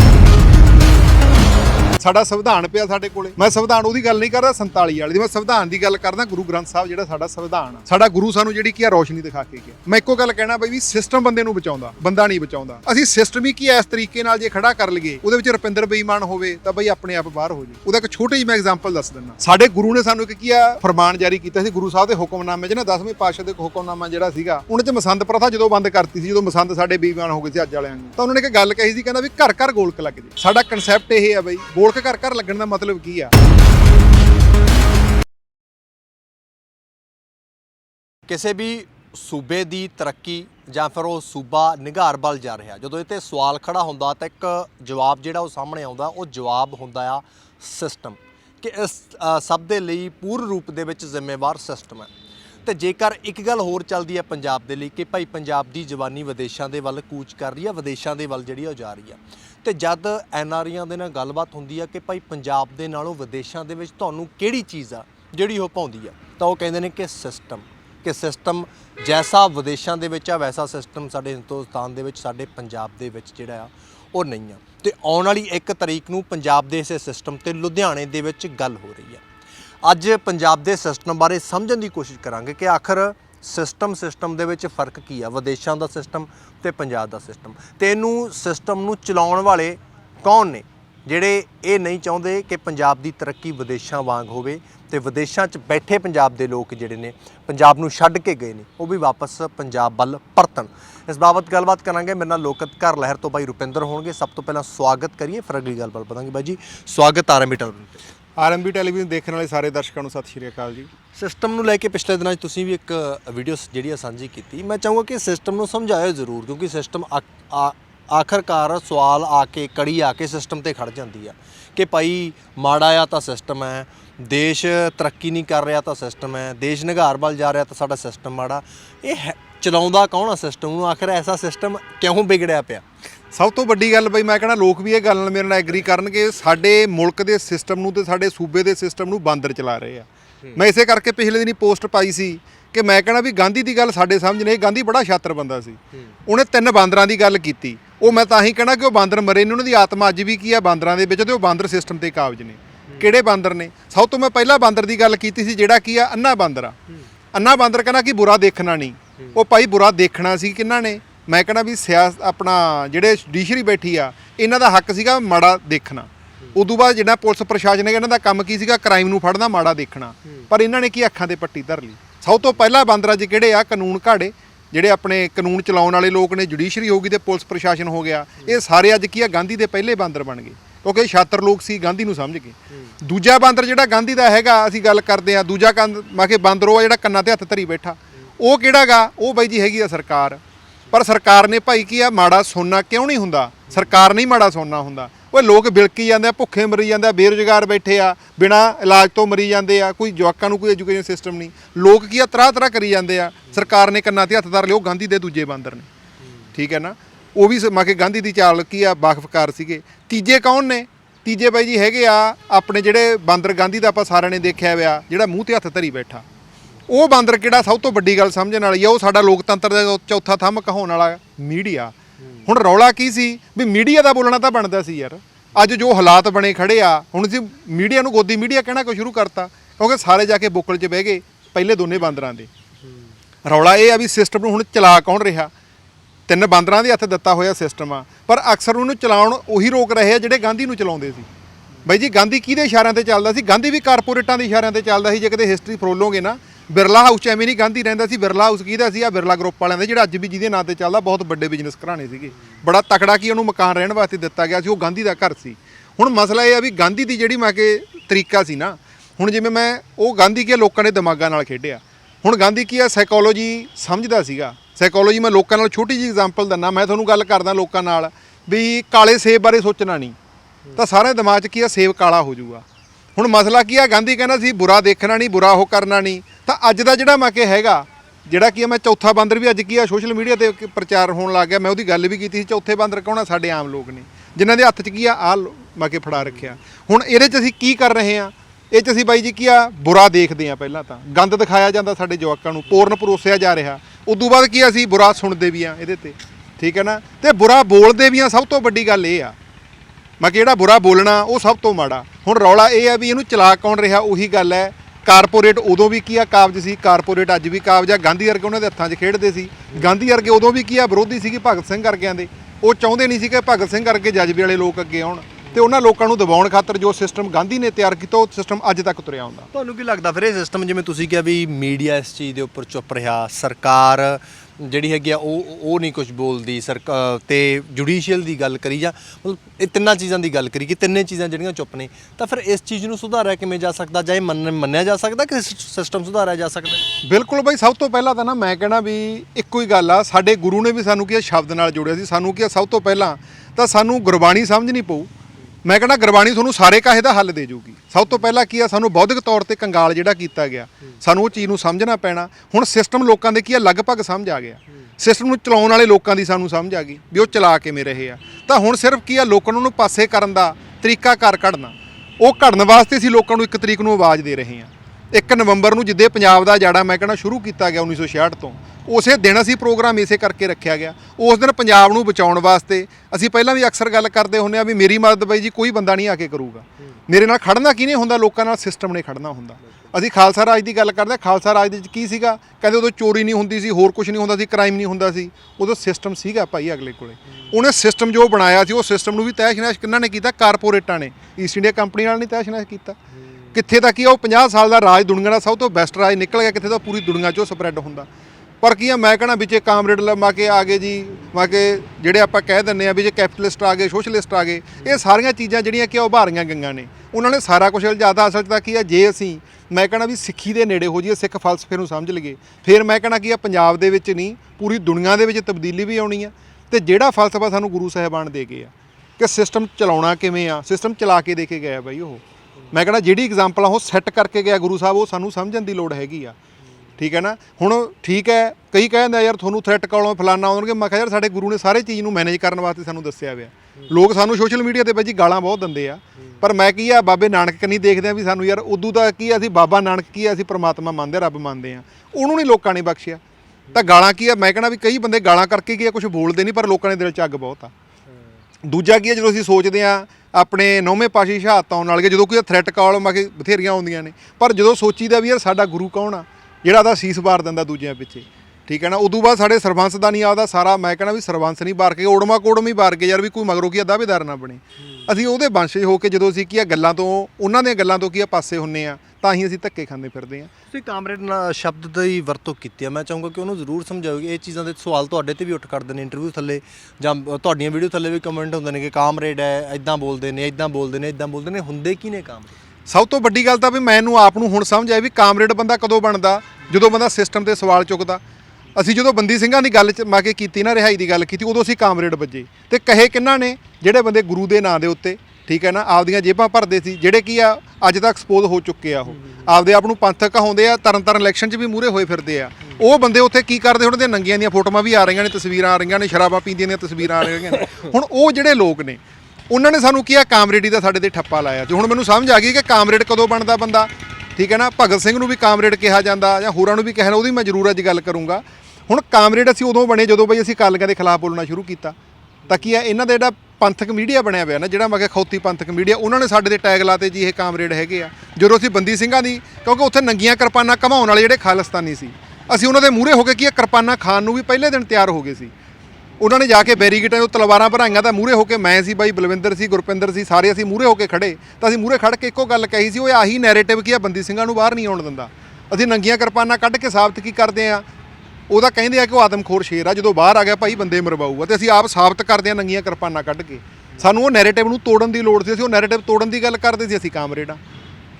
Speaker 1: ਸਾਡਾ ਸੰਵਿਧਾਨ ਪਿਆ ਸਾਡੇ ਕੋਲੇ। ਮੈਂ ਸੰਵਿਧਾਨ ਉਹਦੀ ਗੱਲ ਨਹੀਂ ਕਰਦਾ 47 ਵਾਲੀ ਦੀ। ਮੈਂ ਸੰਵਿਧਾਨ ਦੀ ਗੱਲ ਕਰਦਾ, ਗੁਰੂ ਗ੍ਰੰਥ ਸਾਹਿਬ ਜਿਹੜਾ ਸਾਡਾ ਸੰਵਿਧਾਨ ਆ। ਸਾਡਾ ਗੁਰੂ ਸਾਨੂੰ ਜਿਹੜੀ ਕੀ ਆ, ਰੋਸ਼ਨੀ ਦਿਖਾ ਕੇ ਗਿਆ। ਮੈਂ ਇੱਕੋ ਗੱਲ ਕਹਿਣਾ ਬਈ ਵੀ ਸਿਸਟਮ ਬੰਦੇ ਨੂੰ ਬਚਾਉਂਦਾ, ਬੰਦਾ ਨਹੀਂ ਬਚਾਉਂਦਾ। ਅਸੀਂ ਸਿਸਟਮ ਹੀ ਕੀ ਇਸ ਤਰੀਕੇ ਨਾਲ ਜੇ ਖੜਾ ਕਰ ਲਈਏ, ਉਹਦੇ ਵਿੱਚ ਰੁਪਿੰਦਰ ਬੇਈਮਾਨ ਹੋਵੇ, ਤਾਂ ਬਈ ਆਪਣੇ ਆਪ ਬਾਹਰ ਹੋ ਜੇ। ਉਹਦਾ ਇੱਕ ਛੋਟੀ ਜਿਹੀ ਮੈਂ ਐਗਜ਼ਾਮਪਲ ਦੱਸ ਦਿੰਦਾ। ਸਾਡੇ ਗੁਰੂ ਨੇ ਸਾਨੂੰ ਇੱਕ ਕੀ ਆ, ਫਰਮਾਨ ਜਾਰੀ ਕੀਤਾ ਸੀ, ਗੁਰੂ ਸਾਹਿਬ ਦੇ ਹੁਕਮਨਾਮੇ 'ਚ ਨਾ 10ਵੇਂ ਪਾਤਸ਼ਾਹ ਦੇ ਹੁਕਮਨਾਮਾ ਜਿਹੜਾ ਸੀਗਾ, ਉਹਨਾਂ 'ਚ ਮਸੰਦ ਪ੍ਰਥਾ ਜਦੋਂ ਬੰਦ ਕਰਤੀ ਸੀ, ਜਦੋਂ ਮਸੰਦ ਸਾਡੇ ਬੇਈਮਾਨ ਹੋ ਗਏ ਸੀ, ਅੱਜ ਵਾਲਿਆਂ ਨੂੰ। ਤਾਂ ਉਹਨਾਂ ਨੇ ਇੱਕ ਗੱਲ ਕਹੀ ਸੀ, ਕਹਿੰਦਾ ਵੀ ਘਰ ਘਰ ਗੋਲਕ ਲੱਗ ਜੇ। ਸਾਡਾ ਕਨਸੈਪਟ ਇਹ ਆ ਬਈ ਗੋਲਕ ਘਰ ਘਰ ਲੱਗਣ ਦਾ ਮਤਲਬ ਕੀ ਆ?
Speaker 2: ਕਿਸੇ ਵੀ ਸੂਬੇ ਦੀ ਤਰੱਕੀ ਜਾਂ ਫਿਰ ਉਹ ਸੂਬਾ ਨਿਗਾਰ ਵੱਲ ਜਾ ਰਿਹਾ। ਜਦੋਂ ਇਹ ਤੇ ਸਵਾਲ ਖੜਾ ਹੁੰਦਾ ਤਾਂ ਇੱਕ ਜਵਾਬ ਜਿਹੜਾ ਉਹ ਸਾਹਮਣੇ ਆਉਂਦਾ ਉਹ ਜਵਾਬ ਹੁੰਦਾ ਆ ਸਿਸਟਮ ਕਿ ਇਸ ਅ, ਸਭ ਦੇ ਲਈ ਪੂਰਨ ਰੂਪ ਦੇ ਵਿੱਚ ਜ਼ਿੰਮੇਵਾਰ ਸਿਸਟਮ ਹੈ। ਤੇ ਜੇਕਰ ਇੱਕ ਗੱਲ ਹੋਰ ਚੱਲਦੀ ਹੈ ਪੰਜਾਬ ਦੇ ਲਈ ਕਿ ਭਾਈ ਪੰਜਾਬ ਦੀ ਜਵਾਨੀ ਵਿਦੇਸ਼ਾਂ ਦੇ ਵੱਲ ਕੂਚ ਕਰ ਰਹੀ ਹੈ ਵਿਦੇਸ਼ਾਂ ਦੇ ਵੱਲ ਜਿਹੜੀ ਆ ਉਹ ਜਾ ਰਹੀ ਹੈ। ਤੇ ਜਦ ਐਨਆਰਆਈਆਂ ਦੇ ਨਾਲ ਗੱਲਬਾਤ ਹੁੰਦੀ ਆ ਕਿ ਭਾਈ ਪੰਜਾਬ ਦੇ ਨਾਲੋਂ ਵਿਦੇਸ਼ਾਂ ਦੇ ਵਿੱਚ ਤੁਹਾਨੂੰ ਕਿਹੜੀ ਚੀਜ਼ ਆ ਜਿਹੜੀ ਉਹ ਪਾਉਂਦੀ ਆ, ਤਾਂ ਉਹ ਕਹਿੰਦੇ ਨੇ ਕਿ ਸਿਸਟਮ ਕਿ ਸਿਸਟਮ ਜੈਸਾ ਵਿਦੇਸ਼ਾਂ ਦੇ ਵਿੱਚ ਆ, ਵੈਸਾ ਸਿਸਟਮ ਸਾਡੇ ਹਿੰਦੁਸਤਾਨ ਦੇ ਵਿੱਚ, ਸਾਡੇ ਪੰਜਾਬ ਦੇ ਵਿੱਚ ਜਿਹੜਾ ਆ, ਉਹ ਨਹੀਂ ਆ। ਤੇ ਆਉਣ ਵਾਲੀ 1 ਤਰੀਕ ਨੂੰ ਪੰਜਾਬ ਦੇ ਇਸੇ ਸਿਸਟਮ ਤੇ ਲੁਧਿਆਣੇ ਦੇ ਵਿੱਚ ਗੱਲ ਹੋ ਰਹੀ ਆ। ਅੱਜ ਪੰਜਾਬ ਦੇ ਸਿਸਟਮ ਬਾਰੇ ਸਮਝਣ ਦੀ ਕੋਸ਼ਿਸ਼ ਕਰਾਂਗੇ ਕਿ ਆਖਰ ਸਿਸਟਮ ਸਿਸਟਮ ਦੇ ਵਿੱਚ ਫ਼ਰਕ ਕੀ ਆ? ਵਿਦੇਸ਼ਾਂ ਦਾ ਸਿਸਟਮ ਤੇ ਪੰਜਾਬ ਦਾ ਸਿਸਟਮ। ਤੇ ਇਹਨੂੰ ਸਿਸਟਮ ਨੂੰ ਚਲਾਉਣ ਵਾਲੇ ਕੌਣ ਨੇ? ਜਿਹੜੇ ਇਹ ਨਹੀਂ ਚਾਹੁੰਦੇ ਕਿ ਪੰਜਾਬ ਦੀ ਤਰੱਕੀ ਵਿਦੇਸ਼ਾਂ ਵਾਂਗ ਹੋਵੇ ਤੇ ਵਿਦੇਸ਼ਾਂ 'ਚ ਬੈਠੇ ਪੰਜਾਬ ਦੇ ਲੋਕ ਜਿਹੜੇ ਨੇ, ਪੰਜਾਬ ਨੂੰ ਛੱਡ ਕੇ ਗਏ ਨੇ, ਉਹ ਵੀ ਵਾਪਸ ਪੰਜਾਬ ਵੱਲ ਪਰਤਣ। ਇਸ ਬਾਬਤ ਗੱਲਬਾਤ ਕਰਾਂਗੇ। ਮੇਰੇ ਨਾਲ ਲੋਕਤ ਘਰ ਲਹਿਰ ਤੋਂ ਬਾਈ ਰੁਪਿੰਦਰ ਹੋਣਗੇ। ਸਭ ਤੋਂ ਪਹਿਲਾਂ ਸਵਾਗਤ ਕਰੀਏ। ਫਿਰ ਅਗਲੀ ਗੱਲਬਾਤ ਪਤਾਂਗੇ ਬਾਈ ਜੀ। ਸਵਾਗਤ ਆਰਮੀ ਟੈਲੀਵਿਜ਼ਨ
Speaker 1: ਆਰਐਮਬੀ ਟੈਲੀਵਿਜ਼ਨ ਦੇਖਣ ਵਾਲੇ ਸਾਰੇ ਦਰਸ਼ਕਾਂ ਨੂੰ ਸਤਿ ਸ਼੍ਰੀ ਅਕਾਲ ਜੀ।
Speaker 2: ਸਿਸਟਮ ਨੂੰ ਲੈ ਕੇ ਪਿਛਲੇ ਦਿਨਾਂ 'ਚ ਤੁਸੀਂ ਵੀ ਇੱਕ ਵੀਡੀਓ ਜਿਹੜੀ ਆ ਸਾਂਝੀ ਕੀਤੀ। ਮੈਂ ਚਾਹੂੰਗਾ ਕਿ ਸਿਸਟਮ ਨੂੰ ਸਮਝਾਇਓ ਜ਼ਰੂਰ, ਕਿਉਂਕਿ ਸਿਸਟਮ ਆਖਰਕਾਰ ਸਵਾਲ ਆ ਕੇ, ਕੜੀ ਆ ਕੇ ਸਿਸਟਮ ਤੇ ਖੜ ਜਾਂਦੀ ਆ। ਕਿ ਭਾਈ ਮਾੜਾ ਆ ਤਾਂ ਸਿਸਟਮ ਹੈ, ਦੇਸ਼ ਤਰੱਕੀ ਨਹੀਂ ਕਰ ਰਿਹਾ ਤਾਂ ਸਿਸਟਮ ਹੈ, ਦੇਸ਼ ਨਿਗਾਰ ਵੱਲ ਜਾ ਰਿਹਾ ਤਾਂ ਸਾਡਾ ਸਿਸਟਮ ਮਾੜਾ। ਇਹ ਹੈ- ਚਲਾਉਂਦਾ ਕੌਣ ਆ ਸਿਸਟਮ ਨੂੰ? ਆਖਰ ਐਸਾ ਸਿਸਟਮ ਕਿਉਂ ਵਿਗੜਿਆ ਪਿਆ?
Speaker 1: ਸਭ ਤੋਂ ਵੱਡੀ ਗੱਲ ਬਈ ਮੈਂ ਕਹਿੰਦਾ ਲੋਕ ਵੀ ਇਹ ਗੱਲ ਨਾਲ ਮੇਰੇ ਨਾਲ ਐਗਰੀ ਕਰਨਗੇ ਸਾਡੇ ਮੁਲਕ ਦੇ ਸਿਸਟਮ ਨੂੰ ਤੇ ਸਾਡੇ ਸੂਬੇ ਦੇ ਸਿਸਟਮ ਨੂੰ ਬਾਂਦਰ ਚਲਾ ਰਹੇ ਆ। ਮੈਂ ਇਸੇ ਕਰਕੇ ਪਿਛਲੇ ਦਿਨੀ ਪੋਸਟ ਪਾਈ ਸੀ ਕਿ ਮੈਂ ਕਹਿੰਦਾ ਵੀ ਗਾਂਧੀ ਦੀ ਗੱਲ ਸਾਡੇ ਸਮਝ ਨਹੀਂ ਗਾਂਧੀ ਬੜਾ ਛਾਤਰ ਬੰਦਾ ਸੀ। ਉਹਨੇ ਤਿੰਨ ਬਾਂਦਰਾਂ ਦੀ ਗੱਲ ਕੀਤੀ। ਉਹ ਮੈਂ ਤਾਂ ਹੀ ਕਹਿਣਾ ਕਿ ਉਹ ਬਾਂਦਰ ਮਰੇ ਨੇ ਉਹਨਾਂ ਦੀ ਆਤਮਾ ਅੱਜ ਵੀ ਕੀ ਆ ਬਾਂਦਰਾਂ ਦੇ ਵਿੱਚ ਤੇ ਉਹ ਬਾਂਦਰ ਸਿਸਟਮ ਤੇ ਕਾਬਜ ਨੇ। ਕਿਹੜੇ ਬਾਂਦਰ ਨੇ? ਸਭ ਤੋਂ ਮੈਂ ਪਹਿਲਾ ਬਾਂਦਰ ਦੀ ਗੱਲ ਕੀਤੀ ਸੀ ਜਿਹੜਾ ਕੀ ਆ ਅੰਨਾ ਬਾਂਦਰ। ਆ ਅੰਨਾ ਬਾਂਦਰ ਕਹਿੰਦਾ ਕਿ ਬੁਰਾ ਦੇਖਣਾ ਨਹੀਂ। ਉਹ ਭਾਈ ਬੁਰਾ ਦੇਖਣਾ ਸੀ ਕਿਹਨਾਂ ਨੇ? ਮੈਂ ਕਹਿੰਦਾ ਵੀ ਸਿਆਸ ਆਪਣਾ ਜਿਹੜੇ ਜੁਡੀਸ਼ਰੀ ਬੈਠੀ ਆ, ਇਹਨਾਂ ਦਾ ਹੱਕ ਸੀਗਾ ਮਾੜਾ ਦੇਖਣਾ। ਉਦੋਂ ਬਾਅਦ ਜਿਹੜਾ ਪੁਲਿਸ ਪ੍ਰਸ਼ਾਸਨ ਹੈ ਇਹਨਾਂ ਦਾ ਕੰਮ ਕੀ ਸੀਗਾ, ਕ੍ਰਾਈਮ ਨੂੰ ਫੜਨਾ, ਮਾੜਾ ਦੇਖਣਾ। ਪਰ ਇਹਨਾਂ ਨੇ ਕੀ ਅੱਖਾਂ ਤੇ ਪੱਟੀ ਧਰ ਲਈ? ਸਭ ਤੋਂ ਪਹਿਲਾਂ ਬਾਂਦਰਾਂ 'ਚ ਕਿਹੜੇ ਆ? ਕਾਨੂੰਨ ਘਾੜੇ। ਜਿਹੜੇ ਆਪਣੇ ਕਾਨੂੰਨ ਚਲਾਉਣ ਵਾਲੇ ਲੋਕ ਨੇ, ਜੁਡੀਸ਼ਰੀ ਹੋਗੀ ਤੇ ਪੁਲਿਸ ਪ੍ਰਸ਼ਾਸਨ ਹੋ ਗਿਆ। ਇਹ ਸਾਰੇ ਅੱਜ ਕੀ ਆ? ਗਾਂਧੀ ਦੇ ਪਹਿਲੇ ਬਾਂਦਰ ਬਣ ਗਏ। ਕਿਉਂਕਿ ਛਾਤਰ ਲੋਕ ਸੀ, ਗਾਂਧੀ ਨੂੰ ਸਮਝ ਕੇ ਦੂਜਾ ਬਾਂਦਰ ਜਿਹੜਾ ਗਾਂਧੀ ਦਾ ਹੈਗਾ, ਅਸੀਂ ਗੱਲ ਕਰਦੇ ਆ ਦੂਜਾ ਕੰਦ ਮੈਂ ਬਾਂਦਰ ਉਹ ਆ ਜਿਹੜਾ ਕੰਨਾਂ ਤੇ ਹੱਥ ਧਰੀ ਬੈਠਾ। ਉਹ ਕਿਹੜਾਗਾ ਉਹ ਬਾਈ ਜੀ ਹੈਗੀ ਆ ਸਰਕਾਰ। ਪਰ ਸਰਕਾਰ ਨੇ ਭਾਈ ਕੀ ਆ, ਮਾੜਾ ਸੋਨਾ ਕਿਉਂ ਨਹੀਂ ਹੁੰਦਾ? ਸਰਕਾਰ ਨਹੀਂ ਮਾੜਾ ਸੋਨਾ ਹੁੰਦਾ। ਉਹ ਲੋਕ ਬਿਲਕੀ ਜਾਂਦੇ ਆ, ਭੁੱਖੇ ਮਰੀ ਜਾਂਦੇ ਆ, ਬੇਰੁਜ਼ਗਾਰ ਬੈਠੇ ਆ, ਬਿਨਾ ਇਲਾਜ ਤੋਂ ਮਰੀ ਜਾਂਦੇ ਆ, ਕੋਈ ਜਵਾਕਾਂ ਨੂੰ ਕੋਈ ਐਜੂਕੇਸ਼ਨ ਸਿਸਟਮ ਨਹੀਂ। ਲੋਕ ਕੀ ਆ ਤਰ੍ਹਾਂ ਤਰ੍ਹਾਂ ਕਰੀ ਜਾਂਦੇ ਆ। ਸਰਕਾਰ ਨੇ ਕੰਨਾਂ ਤੇ ਹੱਥ ਧਰ ਲਿਓ ਗਾਂਧੀ ਦੇ ਦੂਜੇ ਬਾਂਦਰ ਨੇ। ਠੀਕ ਹੈ ਨਾ? ਉਹ ਵੀ ਸ- ਮੈਂ ਗਾਂਧੀ ਦੀ ਚਾਲ ਕੀ ਆ ਵਾਕਫਕਾਰ ਸੀਗੇ। ਤੀਜੇ ਕੌਣ ਨੇ? ਤੀਜੇ ਬਾਈ ਜੀ ਹੈਗੇ ਆ, ਆਪਣੇ ਜਿਹੜੇ ਬਾਂਦਰ ਗਾਂਧੀ ਦਾ ਆਪਾਂ ਸਾਰਿਆਂ ਨੇ ਦੇਖਿਆ ਹੋਇਆ, ਜਿਹੜਾ ਮੂੰਹ ਤੇ ਹੱਥ ਧਰੀ ਬੈਠਾ। ਉਹ ਬਾਂਦਰ ਕਿਹੜਾ ਸਭ ਤੋਂ ਵੱਡੀ ਗੱਲ ਸਮਝਣ ਵਾਲੀ ਆ, ਉਹ ਸਾਡਾ ਲੋਕਤੰਤਰ ਦਾ ਚੌਥਾ ਥੰਮ ਕਹਾਉਣ ਵਾਲਾ ਮੀਡੀਆ। ਹੁਣ ਰੌਲਾ ਕੀ ਸੀ? ਵੀ ਮੀਡੀਆ ਦਾ ਬੋਲਣਾ ਤਾਂ ਬਣਦਾ ਸੀ ਯਾਰ। ਅੱਜ ਜੋ ਹਾਲਾਤ ਬਣੇ ਖੜੇ ਆ, ਹੁਣ ਅਸੀਂ ਮੀਡੀਆ ਨੂੰ ਗੋਦੀ ਮੀਡੀਆ ਕਹਿਣਾ ਕੋ ਸ਼ੁਰੂ ਕਰਤਾ? ਕਿਉਂਕਿ ਸਾਰੇ ਜਾ ਕੇ ਬੁੱਕਲ 'ਚ ਬਹਿ ਗਏ, ਪਹਿਲੇ ਦੋਨੇ ਬਾਂਦਰਾਂ ਦੇ। ਰੌਲਾ ਇਹ ਆ ਵੀ ਸਿਸਟਮ ਨੂੰ ਹੁਣ ਚਲਾ ਕੌਣ ਰਿਹਾ? ਤਿੰਨ ਬਾਂਦਰਾਂ ਦੇ ਹੱਥ ਦਿੱਤਾ ਹੋਇਆ ਸਿਸਟਮ ਆ। ਪਰ ਅਕਸਰ ਉਹਨੂੰ ਚਲਾਉਣ ਉਹੀ ਰੋਕ ਰਹੇ ਆ ਜਿਹੜੇ ਗਾਂਧੀ ਨੂੰ ਚਲਾਉਂਦੇ ਸੀ। ਬਾਈ ਜੀ, ਗਾਂਧੀ ਕਿਹਦੇ ਇਸ਼ਾਰਿਆਂ ਤੇ ਚੱਲਦਾ ਸੀ? ਗਾਂਧੀ ਵੀ ਕਾਰਪੋਰੇਟਾਂ ਦੇ ਇਸ਼ਾਰਿਆਂ ਤੇ ਚੱਲਦਾ ਸੀ, ਜੇ ਕਿਤੇ ਹਿਸਟਰੀ ਫਰੋਲੋਗੇ ਨਾ। ਬਿਰਲਾ ਹਾਊਸ ਚ ਐਵੇਂ ਨਹੀਂ ਗਾਂਧੀ ਰਹਿੰਦਾ ਸੀ ਬਿਰਲਾ ਹਾਊਸ ਕਿਹਦਾ ਸੀ? ਆ ਬਿਰਲਾ ਗਰੁੱਪ ਵਾਲਿਆਂ ਦਾ ਜਿਹੜਾ ਅੱਜ ਵੀ ਜਿਹਦੇ ਨਾਂ ਤੇ ਚੱਲਦਾ ਬਹੁਤ ਵੱਡੇ ਬਿਜ਼ਨਸ ਘਰਾਣੇ ਸੀਗੇ। ਬੜਾ ਤਕੜਾ ਕੀ ਉਹਨੂੰ ਮਕਾਨ ਰਹਿਣ ਵਾਸਤੇ ਦਿੱਤਾ ਗਿਆ ਸੀ ਉਹ ਗਾਂਧੀ ਦਾ ਘਰ ਸੀ। ਹੁਣ ਮਸਲਾ ਇਹ ਆ ਵੀ ਗਾਂਧੀ ਦੀ ਜਿਹੜੀ ਮੈਂ ਕਿ ਤਰੀਕਾ ਸੀ ਨਾ ਹੁਣ ਜਿਵੇਂ ਮੈਂ ਉਹ ਗਾਂਧੀ ਕੀ ਆ, ਲੋਕਾਂ ਦੇ ਦਿਮਾਗਾਂ ਨਾਲ ਖੇਡਿਆ। ਹੁਣ ਗਾਂਧੀ ਕੀ ਆ ਸਾਈਕੋਲੋਜੀ ਸਮਝਦਾ ਸੀਗਾ। ਸਾਈਕੋਲੋਜੀ ਮੈਂ ਲੋਕਾਂ ਨਾਲ ਛੋਟੀ ਜਿਹੀ ਐਗਜ਼ਾਮਪਲ ਦਿੰਦਾ ਮੈਂ ਤੁਹਾਨੂੰ ਗੱਲ ਕਰਦਾ ਲੋਕਾਂ ਨਾਲ ਵੀ ਕਾਲੇ ਸੇਬ ਬਾਰੇ ਸੋਚਣਾ ਨਹੀਂ। ਤਾਂ ਸਾਰੇ ਦਿਮਾਗ 'ਚ ਕੀ ਆ ਸੇਬ ਕਾਲਾ ਹੋ ਜਾਊਗਾ। ਹੁਣ ਮਸਲਾ ਕੀ ਆ? ਗਾਂਧੀ ਕਹਿੰਦਾ ਸੀ, ਬੁਰਾ ਦੇਖਣਾ ਨਹੀਂ, ਬੁਰਾ ਉਹ ਕਰਨਾ ਨਹੀਂ। ਤਾਂ ਅੱਜ ਦਾ ਜਿਹੜਾ ਮੈਂ ਕਿ ਹੈਗਾ, ਜਿਹੜਾ ਕੀ ਆ, ਮੈਂ ਚੌਥਾ ਬਾਂਦਰ ਵੀ ਅੱਜ ਕੀ ਆ, ਸੋਸ਼ਲ ਮੀਡੀਆ ਤੇ ਪ੍ਰਚਾਰ ਹੋਣ ਲੱਗ ਗਿਆ। ਮੈਂ ਉਹਦੀ ਗੱਲ ਵੀ ਕੀਤੀ ਸੀ, ਚੌਥੇ ਬਾਂਦਰ ਕੌਣ ਆ? ਸਾਡੇ ਆਮ ਲੋਕ ਨੇ, ਜਿਨ੍ਹਾਂ ਦੇ ਹੱਥ 'ਚ ਕੀ ਆ ਆ ਮੈਂ ਕਿ ਫੜਾ ਰੱਖਿਆ। ਹੁਣ ਇਹਦੇ 'ਚ ਅਸੀਂ ਕੀ ਕਰ ਰਹੇ ਆ? ਇਹ 'ਚ ਅਸੀਂ ਬਾਈ ਜੀ ਕੀ ਆ, ਬੁਰਾ ਦੇਖਦੇ ਆ ਪਹਿਲਾਂ ਤਾਂ। ਗੰਦ ਦਿਖਾਇਆ ਜਾਂਦਾ ਸਾਡੇ ਜਵਾਕਾਂ ਨੂੰ, ਪੂਰਨ ਪਰੋਸਿਆ ਜਾ ਰਿਹਾ। ਉਦੋਂ ਬਾਅਦ ਕੀ ਅਸੀਂ ਬੁਰਾ ਸੁਣਦੇ ਵੀ ਆ ਇਹਦੇ ਤੇ। ਠੀਕ ਹੈ ਨਾ? ਤੇ ਬੁਰਾ ਬੋਲਦੇ ਵੀ ਆ, ਸਭ ਤੋਂ ਵੱਡੀ ਗੱਲ ਇਹ ਆ ਬਾਕੀ ਜਿਹੜਾ ਬੁਰਾ ਬੋਲਣਾ, ਉਹ ਸਭ ਤੋਂ ਮਾੜਾ। ਹੁਣ ਰੌਲਾ ਇਹ ਆ ਵੀ ਇਹਨੂੰ ਚਲਾ ਕੌਣ ਰਿਹਾ, ਉਹੀ ਗੱਲ ਹੈ। ਕਾਰਪੋਰੇਟ ਉਦੋਂ ਵੀ ਕੀ ਆ, ਕਾਬਜ ਸੀ। ਕਾਰਪੋਰੇਟ ਅੱਜ ਵੀ ਕਾਬਜ ਆ। ਗਾਂਧੀ ਵਰਗੇ ਉਹਨਾਂ ਦੇ ਹੱਥਾਂ 'ਚ ਖੇਡਦੇ ਸੀ। ਗਾਂਧੀ ਵਰਗੇ ਉਦੋਂ ਵੀ ਕੀ ਆ, ਵਿਰੋਧੀ ਸੀਗੀ ਭਗਤ ਸਿੰਘ ਵਰਗਿਆਂ ਦੇ। ਉਹ ਚਾਹੁੰਦੇ ਨਹੀਂ ਸੀ ਕਿ ਭਗਤ ਸਿੰਘ ਵਰਗੇ ਜਜ਼ਬੇ ਵਾਲੇ ਲੋਕ ਅੱਗੇ ਆਉਣ। ਤੇ ਉਹਨਾਂ ਲੋਕਾਂ ਨੂੰ ਦਬਾਉਣ ਖਾਤਰ ਜੋ ਸਿਸਟਮ ਗਾਂਧੀ ਨੇ ਤਿਆਰ ਕੀਤਾ ਉਹ ਸਿਸਟਮ ਅੱਜ ਤੱਕ ਤੁਰਿਆ ਹੁੰਦਾ
Speaker 2: ਤੁਹਾਨੂੰ ਕੀ ਲੱਗਦਾ ਫਿਰ ਇਹ ਸਿਸਟਮ ਜਿਵੇਂ ਤੁਸੀਂ ਕਿਹਾ ਵੀ ਮੀਡੀਆ ਇਸ ਚੀਜ਼ ਦੇ ਉੱਪਰ ਚੁੱਪ ਰਿਹਾ ਸਰਕਾਰ ਜਿਹੜੀ ਹੈਗੀ ਆ ਉਹ ਉਹ ਨਹੀਂ ਕੁਝ ਬੋਲਦੀ ਸਰਕਾਰ ਤੇ ਜੁਡੀਸ਼ੀਅਲ ਦੀ ਗੱਲ ਕਰੀ ਜਾਂ ਮਤਲਬ ਇਹ ਤਿੰਨਾਂ ਚੀਜ਼ਾਂ ਦੀ ਗੱਲ ਕਰੀ ਕਿ ਤਿੰਨੇ ਚੀਜ਼ਾਂ ਜਿਹੜੀਆਂ ਚੁੱਪ ਨੇ ਤਾਂ ਫਿਰ ਇਸ ਚੀਜ਼ ਨੂੰ ਸੁਧਾਰਿਆ ਕਿਵੇਂ ਜਾ ਸਕਦਾ? ਜਾਂ ਇਹ ਮੰਨ- ਮੰਨਿਆ ਜਾ ਸਕਦਾ ਕਿ ਸਿਸਟਮ ਸੁਧਾਰਿਆ ਜਾ ਸਕਦਾ?
Speaker 1: ਬਿਲਕੁਲ ਬਾਈ ਸਭ ਤੋਂ ਪਹਿਲਾਂ ਤਾਂ ਨਾ ਮੈਂ ਕਹਿਣਾ ਵੀ ਇੱਕੋ ਹੀ ਗੱਲ ਆ ਸਾਡੇ ਗੁਰੂ ਨੇ ਵੀ ਸਾਨੂੰ ਕੀ ਸ਼ਬਦ ਨਾਲ ਜੋੜਿਆ ਸੀ ਸਾਨੂੰ ਕੀ ਸਭ ਤੋਂ ਪਹਿਲਾਂ ਤਾਂ ਸਾਨੂੰ ਗੁਰਬਾਣੀ ਸਮਝਣੀ ਪਊ। ਮੈਂ ਕਹਿੰਦਾ ਗੁਰਬਾਣੀ ਤੁਹਾਨੂੰ ਸਾਰੇ ਕਾਹੇ ਦਾ ਹੱਲ ਦੇ ਜੂਗੀ। ਸਭ ਤੋਂ ਪਹਿਲਾਂ ਕੀ ਆ, ਸਾਨੂੰ ਬੌਧਿਕ ਤੌਰ ਤੇ ਕੰਗਾਲ ਜਿਹੜਾ ਕੀਤਾ ਗਿਆ, ਸਾਨੂੰ ਉਹ ਚੀਜ਼ ਨੂੰ ਸਮਝਣਾ ਪੈਣਾ। ਹੁਣ ਸਿਸਟਮ ਲੋਕਾਂ ਦੇ ਕੀ ਆ, ਲਗਭਗ ਸਮਝ ਆ ਗਿਆ। ਸਿਸਟਮ ਨੂੰ ਚਲਾਉਣ ਵਾਲੇ ਲੋਕਾਂ ਦੀ ਸਾਨੂੰ ਸਮਝ ਆ ਗਈ ਵੀ ਉਹ ਚਲਾ ਕਿਵੇਂ ਰਹੇ ਆ। ਤਾਂ ਹੁਣ ਸਿਰਫ ਕੀ ਆ, ਲੋਕਾਂ ਨੂੰ ਪਾਸੇ ਕਰਨ ਦਾ ਤਰੀਕਾ ਘਰ ਕੱਢਣਾ। ਉਹ ਘੜਨ ਵਾਸਤੇ ਅਸੀਂ ਲੋਕਾਂ ਨੂੰ ਇੱਕ ਤਰੀਕ ਨੂੰ ਆਵਾਜ਼ ਦੇ ਰਹੇ ਹਾਂ 1 ਨਵੰਬਰ ਨੂੰ ਜਿੱਦੇ ਪੰਜਾਬ ਦਾ ਜਾੜਾ ਮੈਂ ਕਹਿੰਦਾ ਸ਼ੁਰੂ ਕੀਤਾ ਗਿਆ 1966 ਤੋਂ, ਉਸੇ ਦਿਨ ਅਸੀਂ ਪ੍ਰੋਗਰਾਮ ਇਸੇ ਕਰਕੇ ਰੱਖਿਆ ਗਿਆ। ਉਸ ਦਿਨ ਪੰਜਾਬ ਨੂੰ ਬਚਾਉਣ ਵਾਸਤੇ ਅਸੀਂ ਪਹਿਲਾਂ ਵੀ ਅਕਸਰ ਗੱਲ ਕਰਦੇ ਹੁੰਦੇ ਆ ਵੀ ਮੇਰੀ ਮਦਦ ਬਾਈ ਜੀ ਕੋਈ ਬੰਦਾ ਨਹੀਂ ਆ ਕੇ ਕਰੂਗਾ। ਮੇਰੇ ਨਾਲ ਖੜਨਾ ਕਿਹਨੇ ਹੁੰਦਾ? ਲੋਕਾਂ ਨਾਲ ਸਿਸਟਮ ਨੇ ਖੜਨਾ ਹੁੰਦਾ। ਅਸੀਂ ਖਾਲਸਾ ਰਾਜ ਦੀ ਗੱਲ ਕਰਦੇ ਹਾਂ, ਖਾਲਸਾ ਰਾਜ ਦੇ ਵਿੱਚ ਕੀ ਸੀਗਾ? ਕਹਿੰਦੇ ਉਦੋਂ ਚੋਰੀ ਨਹੀਂ ਹੁੰਦੀ ਸੀ, ਹੋਰ ਕੁਝ ਨਹੀਂ ਹੁੰਦਾ ਸੀ ਕ੍ਰਾਈਮ ਨਹੀਂ ਹੁੰਦਾ ਸੀ। ਉਦੋਂ ਸਿਸਟਮ ਸੀਗਾ ਭਾਈ ਅਗਲੇ ਕੋਲੇ। ਉਹਨੇ ਸਿਸਟਮ ਜੋ ਬਣਾਇਆ ਸੀ, ਉਹ ਸਿਸਟਮ ਨੂੰ ਵੀ ਤੈਸ਼-ਨੈਸ਼ ਕਿੰਨਾਂ ਨੇ ਕੀਤਾ? ਕਾਰਪੋਰੇਟਾਂ ਨੇ। ਈਸਟ ਇੰਡੀਆ ਕੰਪਨੀ ਨਾਲ ਨਹੀਂ ਤੈਸ਼-ਨੈਸ਼ ਕੀਤਾ। ਕਿੱਥੇ ਤੱਕ ਕੀ ਆ, ਉਹ 50 ਸਾਲ ਦਾ ਰਾਜ ਦੁਨੀਆ ਦਾ ਸਭ ਤੋਂ ਬੈਸਟ ਰਾਜ ਨਿਕਲ ਗਿਆ, ਕਿੱਥੇ ਤਾਂ ਪੂਰੀ ਦੁਨੀਆ 'ਚੋਂ ਉਹ ਸਪਰੈਡ ਹੁੰਦਾ। ਪਰ ਕੀ ਆ, ਮੈਂ ਕਹਣਾ ਵਿੱਚੇ ਕਾਮਰੇਡ ਲਮਾ ਕੇ ਆ ਗਏ ਜੀ, ਮਾ ਕੇ ਜਿਹੜੇ ਆਪਾਂ ਕਹਿ ਦਿੰਨੇ ਆ ਵੀ ਜੇ ਕੈਪੀਟਲਿਸਟ ਆ ਗਏ ਸੋਸ਼ਲਿਸਟ ਆ ਗਏ, ਇਹ ਸਾਰੀਆਂ ਚੀਜ਼ਾਂ ਜਿਹੜੀਆਂ ਕਿ ਉਭਾਰੀਆਂ ਗਈਆਂ ਨੇ। ਉਹਨਾਂ ਨੇ ਸਾਰਾ ਕੁਝ ਜ਼ਿਆਦਾ ਅਸਲ 'ਚ ਤਾਂ ਕੀ ਆ, ਜੇ ਅਸੀਂ, ਮੈਂ ਕਹਣਾ ਵੀ ਸਿੱਖੀ ਦੇ ਨੇੜੇ ਹੋ ਜਾਈਏ, ਸਿੱਖ ਫਲਸਫੇ ਨੂੰ ਸਮਝ ਲਈਏ, ਫਿਰ ਮੈਂ ਕਹਣਾ ਕੀ ਆ, ਪੰਜਾਬ ਦੇ ਵਿੱਚ ਨਹੀਂ, ਪੂਰੀ ਦੁਨੀਆ ਦੇ ਵਿੱਚ ਤਬਦੀਲੀ ਵੀ ਆਉਣੀ ਆ, ਤੇ ਜਿਹੜਾ ਫਲਸਫਾ ਸਾਨੂੰ ਗੁਰੂ ਸਾਹਿਬਾਨ ਦੇ ਗਏ ਆ, ਕਿ ਸਿਸਟਮ ਚਲਾਉਣਾ ਕਿਵੇਂ ਆ ਸਿਸਟਮ ਚਲਾ ਕੇ ਦੇ ਕੇ ਗਿਆ ਬਾਈ ਉਹ। ਮੈਂ ਕਹਿੰਦਾ ਜਿਹੜੀ ਐਗਜ਼ਾਮਪਲ ਆ ਉਹ ਸੈੱਟ ਕਰਕੇ ਗਿਆ ਗੁਰੂ ਸਾਹਿਬ ਉਹ ਸਾਨੂੰ ਸਮਝਣ ਦੀ ਲੋੜ ਹੈਗੀ ਆ। ਠੀਕ ਹੈ ਨਾ? ਹੁਣ ਠੀਕ ਹੈ ਕਈ ਕਹਿੰਦੇ ਯਾਰ ਤੁਹਾਨੂੰ ਥ੍ਰੈਟ ਕਾਲੋਂ ਫਲਾਨਾ ਆਉਣਗੇ। ਮੈਂ ਕਿਹਾ ਯਾਰ ਸਾਡੇ ਗੁਰੂ ਨੇ ਸਾਰੇ ਚੀਜ਼ ਨੂੰ ਮੈਨੇਜ ਕਰਨ ਵਾਸਤੇ ਸਾਨੂੰ ਦੱਸਿਆ ਹੋਇਆ। ਲੋਕ ਸਾਨੂੰ ਸੋਸ਼ਲ ਮੀਡੀਆ ਤੇ ਬਾਈ ਜੀ ਗਾਲਾਂ ਬਹੁਤ ਦਿੰਦੇ ਆ। ਪਰ ਮੈਂ ਕੀ ਆ ਬਾਬੇ ਨਾਨਕ ਕੰਨੀ ਦੇਖਦੇ ਆ ਵੀ ਸਾਨੂੰ ਯਾਰ ਉਦੋਂ ਦਾ ਕੀ ਆ, ਅਸੀਂ ਬਾਬਾ ਨਾਨਕ ਕੀ ਆ, ਅਸੀਂ ਪ੍ਰਮਾਤਮਾ ਮੰਨਦੇ ਆ, ਰੱਬ ਮੰਨਦੇ ਆ। ਉਹਨੂੰ ਨਹੀਂ ਲੋਕਾਂ ਨੇ ਬਖਸ਼ਿਆ। ਤਾਂ ਗਾਲਾਂ ਕੀ ਆ ਮੈਂ ਕਹਿੰਦਾ ਵੀ ਕਈ ਬੰਦੇ ਗਾਲਾਂ ਕਰਕੇ ਕੀ ਆ ਕੁਝ ਬੋਲਦੇ ਨਹੀਂ ਪਰ ਲੋਕਾਂ ਦੇ ਦਿਲ 'ਚ ਅੱਗ ਬਹੁਤ ਆ। ਦੂਜਾ ਕੀ ਹੈ ਜਦੋਂ ਅਸੀਂ ਸੋਚਦੇ ਆ ਆਪਣੇ ਨੌਵੇਂ ਪਾਸ਼ੀ ਸ਼ਹਾਦਤ ਆਉਣ ਵਾਲੀ ਜਦੋਂ ਕੋਈ ਥ੍ਰੈਟ ਕਾਲ ਮਾ ਕੇ ਬਥੇਰੀਆਂ ਆਉਂਦੀਆਂ ਨੇ, ਪਰ ਜਦੋਂ ਸੋਚੀਦਾ ਵੀ ਯਾਰ ਸਾਡਾ ਗੁਰੂ ਕੌਣ ਆ, ਜਿਹੜਾ ਦਾ ਸੀਸ ਵਾਰ ਦਿੰਦਾ ਦੂਜਿਆਂ ਪਿੱਛੇ ਠੀਕ ਹੈ ਨਾ? ਉਦੋਂ ਬਾਅਦ ਸਾਡੇ ਸਰਬੰਸ ਦਾ ਨਹੀਂ ਆਪਦਾ ਸਾਰਾ ਮੈਂ ਕਹਿੰਦਾ ਵੀ ਸਰਬੰਸ ਨਹੀਂ ਵਾਰ ਕੇ ਓੜਮਾ ਕੋੜਮ ਹੀ ਵਾਰ ਕੇ ਯਾਰ ਵੀ ਕੋਈ ਮਗਰੋਂ ਕੀ ਆ ਦਾਅਵੇਦਾਰ ਨਾ ਬਣੇ। ਅਸੀਂ ਉਹਦੇ ਵੰਸ਼ਜ ਹੋ ਕੇ ਜਦੋਂ ਅਸੀਂ ਕੀ ਆ ਗੱਲਾਂ ਤੋਂ ਉਹਨਾਂ ਦੀਆਂ ਗੱਲਾਂ ਤੋਂ ਕੀ ਆ ਪਾਸੇ ਹੁੰਨੇ ਆ ਤਾਂ ਹੀ ਅਸੀਂ ਧੱਕੇ ਖਾਂਦੇ ਫਿਰਦੇ ਆ।
Speaker 2: ਤੁਸੀਂ ਕਾਮਰੇਡ ਨਾਲ ਸ਼ਬਦ ਦੀ ਵਰਤੋਂ ਕੀਤੀ ਹੈ ਮੈਂ ਚਾਹੂੰਗਾ ਕਿ ਉਹਨੂੰ ਜ਼ਰੂਰ ਸਮਝਾਓਗੇ ਇਹ ਚੀਜ਼ਾਂ ਦੇ ਸਵਾਲ ਤੁਹਾਡੇ ਤੇ ਵੀ ਉੱਠ ਕਰਦੇ ਨੇ ਇੰਟਰਵਿਊ ਥੱਲੇ ਜਾਂ ਤੁਹਾਡੀਆਂ ਵੀਡੀਓ ਥੱਲੇ ਵੀ ਕਮੈਂਟ ਹੁੰਦੇ ਨੇ ਕਿ ਕਾਮਰੇਡ ਹੈ ਇਦਾਂ ਬੋਲਦੇ ਨੇ ਇਦਾਂ ਬੋਲਦੇ ਨੇ ਇਦਾਂ ਬੋਲਦੇ ਨੇ ਹੁੰਦੇ ਕੀ ਨੇ ਕਾਮਰੇਡ?
Speaker 1: ਸਭ ਤੋਂ ਵੱਡੀ ਗੱਲ ਤਾਂ ਵੀ ਮੈਨੂੰ ਆਪ ਨੂੰ ਹੁਣ ਸਮਝ ਆਇਆ ਵੀ ਕਾਮਰੇਡ ਬੰਦਾ ਕਦੋਂ ਬਣਦਾ ਜਦੋਂ ਬੰਦਾ ਸਿਸਟਮ ਤੇ ਸਵਾਲ ਚੁੱਕਦਾ। ਅਸੀਂ ਜਦੋਂ ਬੰਦੀ ਸਿੰਘਾਂ ਦੀ ਗੱਲ ਚ ਮਾ ਕੇ ਕੀਤੀ ਨਾ, ਰਿਹਾਈ ਦੀ ਗੱਲ ਕੀਤੀ, ਉਦੋਂ ਅਸੀਂ ਕਾਮਰੇਡ ਵੱਜੇ। ਤੇ ਕਹੇ ਕਿੰਨਾ ਨੇ? ਜਿਹੜੇ ਬੰਦੇ ਗੁਰੂ ਦੇ ਨਾਂ ਦੇ ਉੱਤੇ, ਠੀਕ ਹੈ ਨਾ, ਆਪਦੀਆਂ ਜੇਬਾਂ ਭਰਦੇ ਸੀ, ਜਿਹੜੇ ਕੀ ਆ, ਅੱਜ ਤੱਕ ਐਕਸਪੋਜ਼ ਹੋ ਚੁੱਕੇ ਆ ਉਹ। ਆਪਦੇ ਆਪ ਨੂੰ ਪੰਥਕ ਕਹਾਉਂਦੇ ਆ ਤਰਨ ਤਰਨ ਇਲੈਕਸ਼ਨ 'ਚ ਵੀ ਮੂਰੇ ਹੋਏ ਫਿਰਦੇ ਆ। ਉਹ ਬੰਦੇ ਉੱਥੇ ਕੀ ਕਰਦੇ ਹੁਣ ਦੀਆਂ ਨੰਗੀਆਂ ਦੀਆਂ ਫੋਟੋਆਂ ਵੀ ਆ ਰਹੀਆਂ ਨੇ, ਤਸਵੀਰਾਂ ਆ ਰਹੀਆਂ ਨੇ, ਸ਼ਰਾਬਾਂ ਪੀਂਦੀਆਂ ਦੀਆਂ ਤਸਵੀਰਾਂ ਆ ਰਹੀਆਂ ਨੇ। ਹੁਣ ਉਹ ਜਿਹੜੇ ਲੋਕ ਨੇ, ਉਹਨਾਂ ਨੇ ਸਾਨੂੰ ਕੀ ਆ, ਕਾਮਰੇਡੀ ਦਾ ਸਾਡੇ ਤੇ ਠੱਪਾ ਲਾਇਆ। ਤੇ ਹੁਣ ਮੈਨੂੰ ਸਮਝ ਆ ਗਈ ਕਿ ਕਾਮਰੇਡ ਕਦੋਂ ਬਣਦਾ ਬੰਦਾ, ਠੀਕ ਹੈ ਨਾ, ਭਗਤ ਸਿੰਘ ਨੂੰ ਵੀ ਕਾਮਰੇਡ ਕਿਹਾ ਜਾਂਦਾ ਜਾਂ ਹੋਰਾਂ ਨੂੰ ਵੀ ਕਹਿਣਾ, ਉਹਦੀ ਮੈਂ ਜ਼ਰੂਰ ਅੱਜ ਗੱਲ ਕਰੂੰਗਾ। ਹੁਣ ਕਾਮਰੇਡ ਅਸੀਂ ਉਦੋਂ ਬਣੇ ਜਦੋਂ ਬਈ ਅਸੀਂ ਕਾਲੀਆਂ ਦੇ ਖਿਲਾਫ ਬੋਲਣਾ ਸ਼ੁਰੂ ਕੀਤਾ। ਤਾਂ ਕੀ ਆ, ਇਹਨਾਂ ਦਾ ਜਿਹੜਾ ਪੰਥਕ ਮੀਡੀਆ ਬਣਿਆ ਹੋਇਆ ਨਾ, ਜਿਹੜਾ ਮੈਂ ਕਿਹਾ ਖੌਤੀ ਪੰਥਕ ਮੀਡੀਆ, ਉਹਨਾਂ ਨੇ ਸਾਡੇ ਦੇ ਟੈਗ ਲਾਤੇ ਜੀ ਇਹ ਕਾਮਰੇਡ ਹੈਗੇ ਆ। ਜਦੋਂ ਅਸੀਂ ਬੰਦੀ ਸਿੰਘਾਂ ਦੀ, ਕਿਉਂਕਿ ਉੱਥੇ ਨੰਗੀਆਂ ਕਿਰਪਾਨਾਂ ਘਮਾਉਣ ਵਾਲੇ ਜਿਹੜੇ ਖਾਲਿਸਤਾਨੀ ਸੀ। ਅਸੀਂ ਉਹਨਾਂ ਦੇ ਮੂਹਰੇ ਹੋ ਕੇ ਕੀ ਆ, ਕਿਰਪਾਨਾਂ ਖਾਣ ਨੂੰ ਵੀ ਪਹਿਲੇ ਦਿਨ ਤਿਆਰ ਹੋ ਗਏ ਸੀ। ਉਹਨਾਂ ਨੇ ਜਾ ਕੇ ਬੈਰੀਗੇਟਾਂ ਤੋਂ ਤਲਵਾਰਾਂ ਭਰਾਈਆਂ ਤਾਂ ਮੂਹਰੇ ਹੋ ਕੇ ਮੈਂ ਸੀ, ਬਾਈ ਬਲਵਿੰਦਰ ਸੀ, ਗੁਰਪਿੰਦਰ ਸੀ, ਸਾਰੇ ਅਸੀਂ ਮੂਹਰੇ ਹੋ ਕੇ ਖੜੇ। ਤਾਂ ਅਸੀਂ ਮੂਹਰੇ ਖੜ ਕੇ ਇੱਕੋ ਗੱਲ ਕਹੀ ਸੀ, ਉਹ ਆਹੀ ਨੈਰੇਟਿਵ ਕੀ ਆ, ਬੰਦੀ ਸਿੰਘਾਂ ਨੂੰ ਬਾਹਰ ਨਹੀਂ ਆਉਣ ਦਿੰਦਾ। ਅਸੀਂ ਨੰਗੀਆਂ ਕਿਰਪਾਨਾਂ ਕੱਢ ਕੇ ਸਾਬਤ ਕੀ ਕਰਦੇ ਆ? ਉਹਦਾ ਕਹਿੰਦੇ ਆ ਕਿ ਉਹ ਆਦਮਖੋਰ ਸ਼ੇਰ ਆ, ਜਦੋਂ ਬਾਹਰ ਆ ਗਿਆ ਭਾਈ ਬੰਦੇ ਮਰਵਾਊਗਾ ਤੇ ਅਸੀਂ ਆਪ ਸਾਬਤ ਕਰਦੇ ਆ ਨੰਗੀਆਂ ਕਿਰਪਾਨਾਂ ਕੱਢ ਕੇ। ਸਾਨੂੰ ਉਹ ਨੈਰੇਟਿਵ ਨੂੰ ਤੋੜਨ ਦੀ ਲੋੜ ਸੀ, ਅਸੀਂ ਉਹ ਨੈਰੇਟਿਵ ਤੋੜਨ ਦੀ ਗੱਲ ਕਰਦੇ ਸੀ ਅਸੀਂ ਕਾਮਰੇਡਾਂ।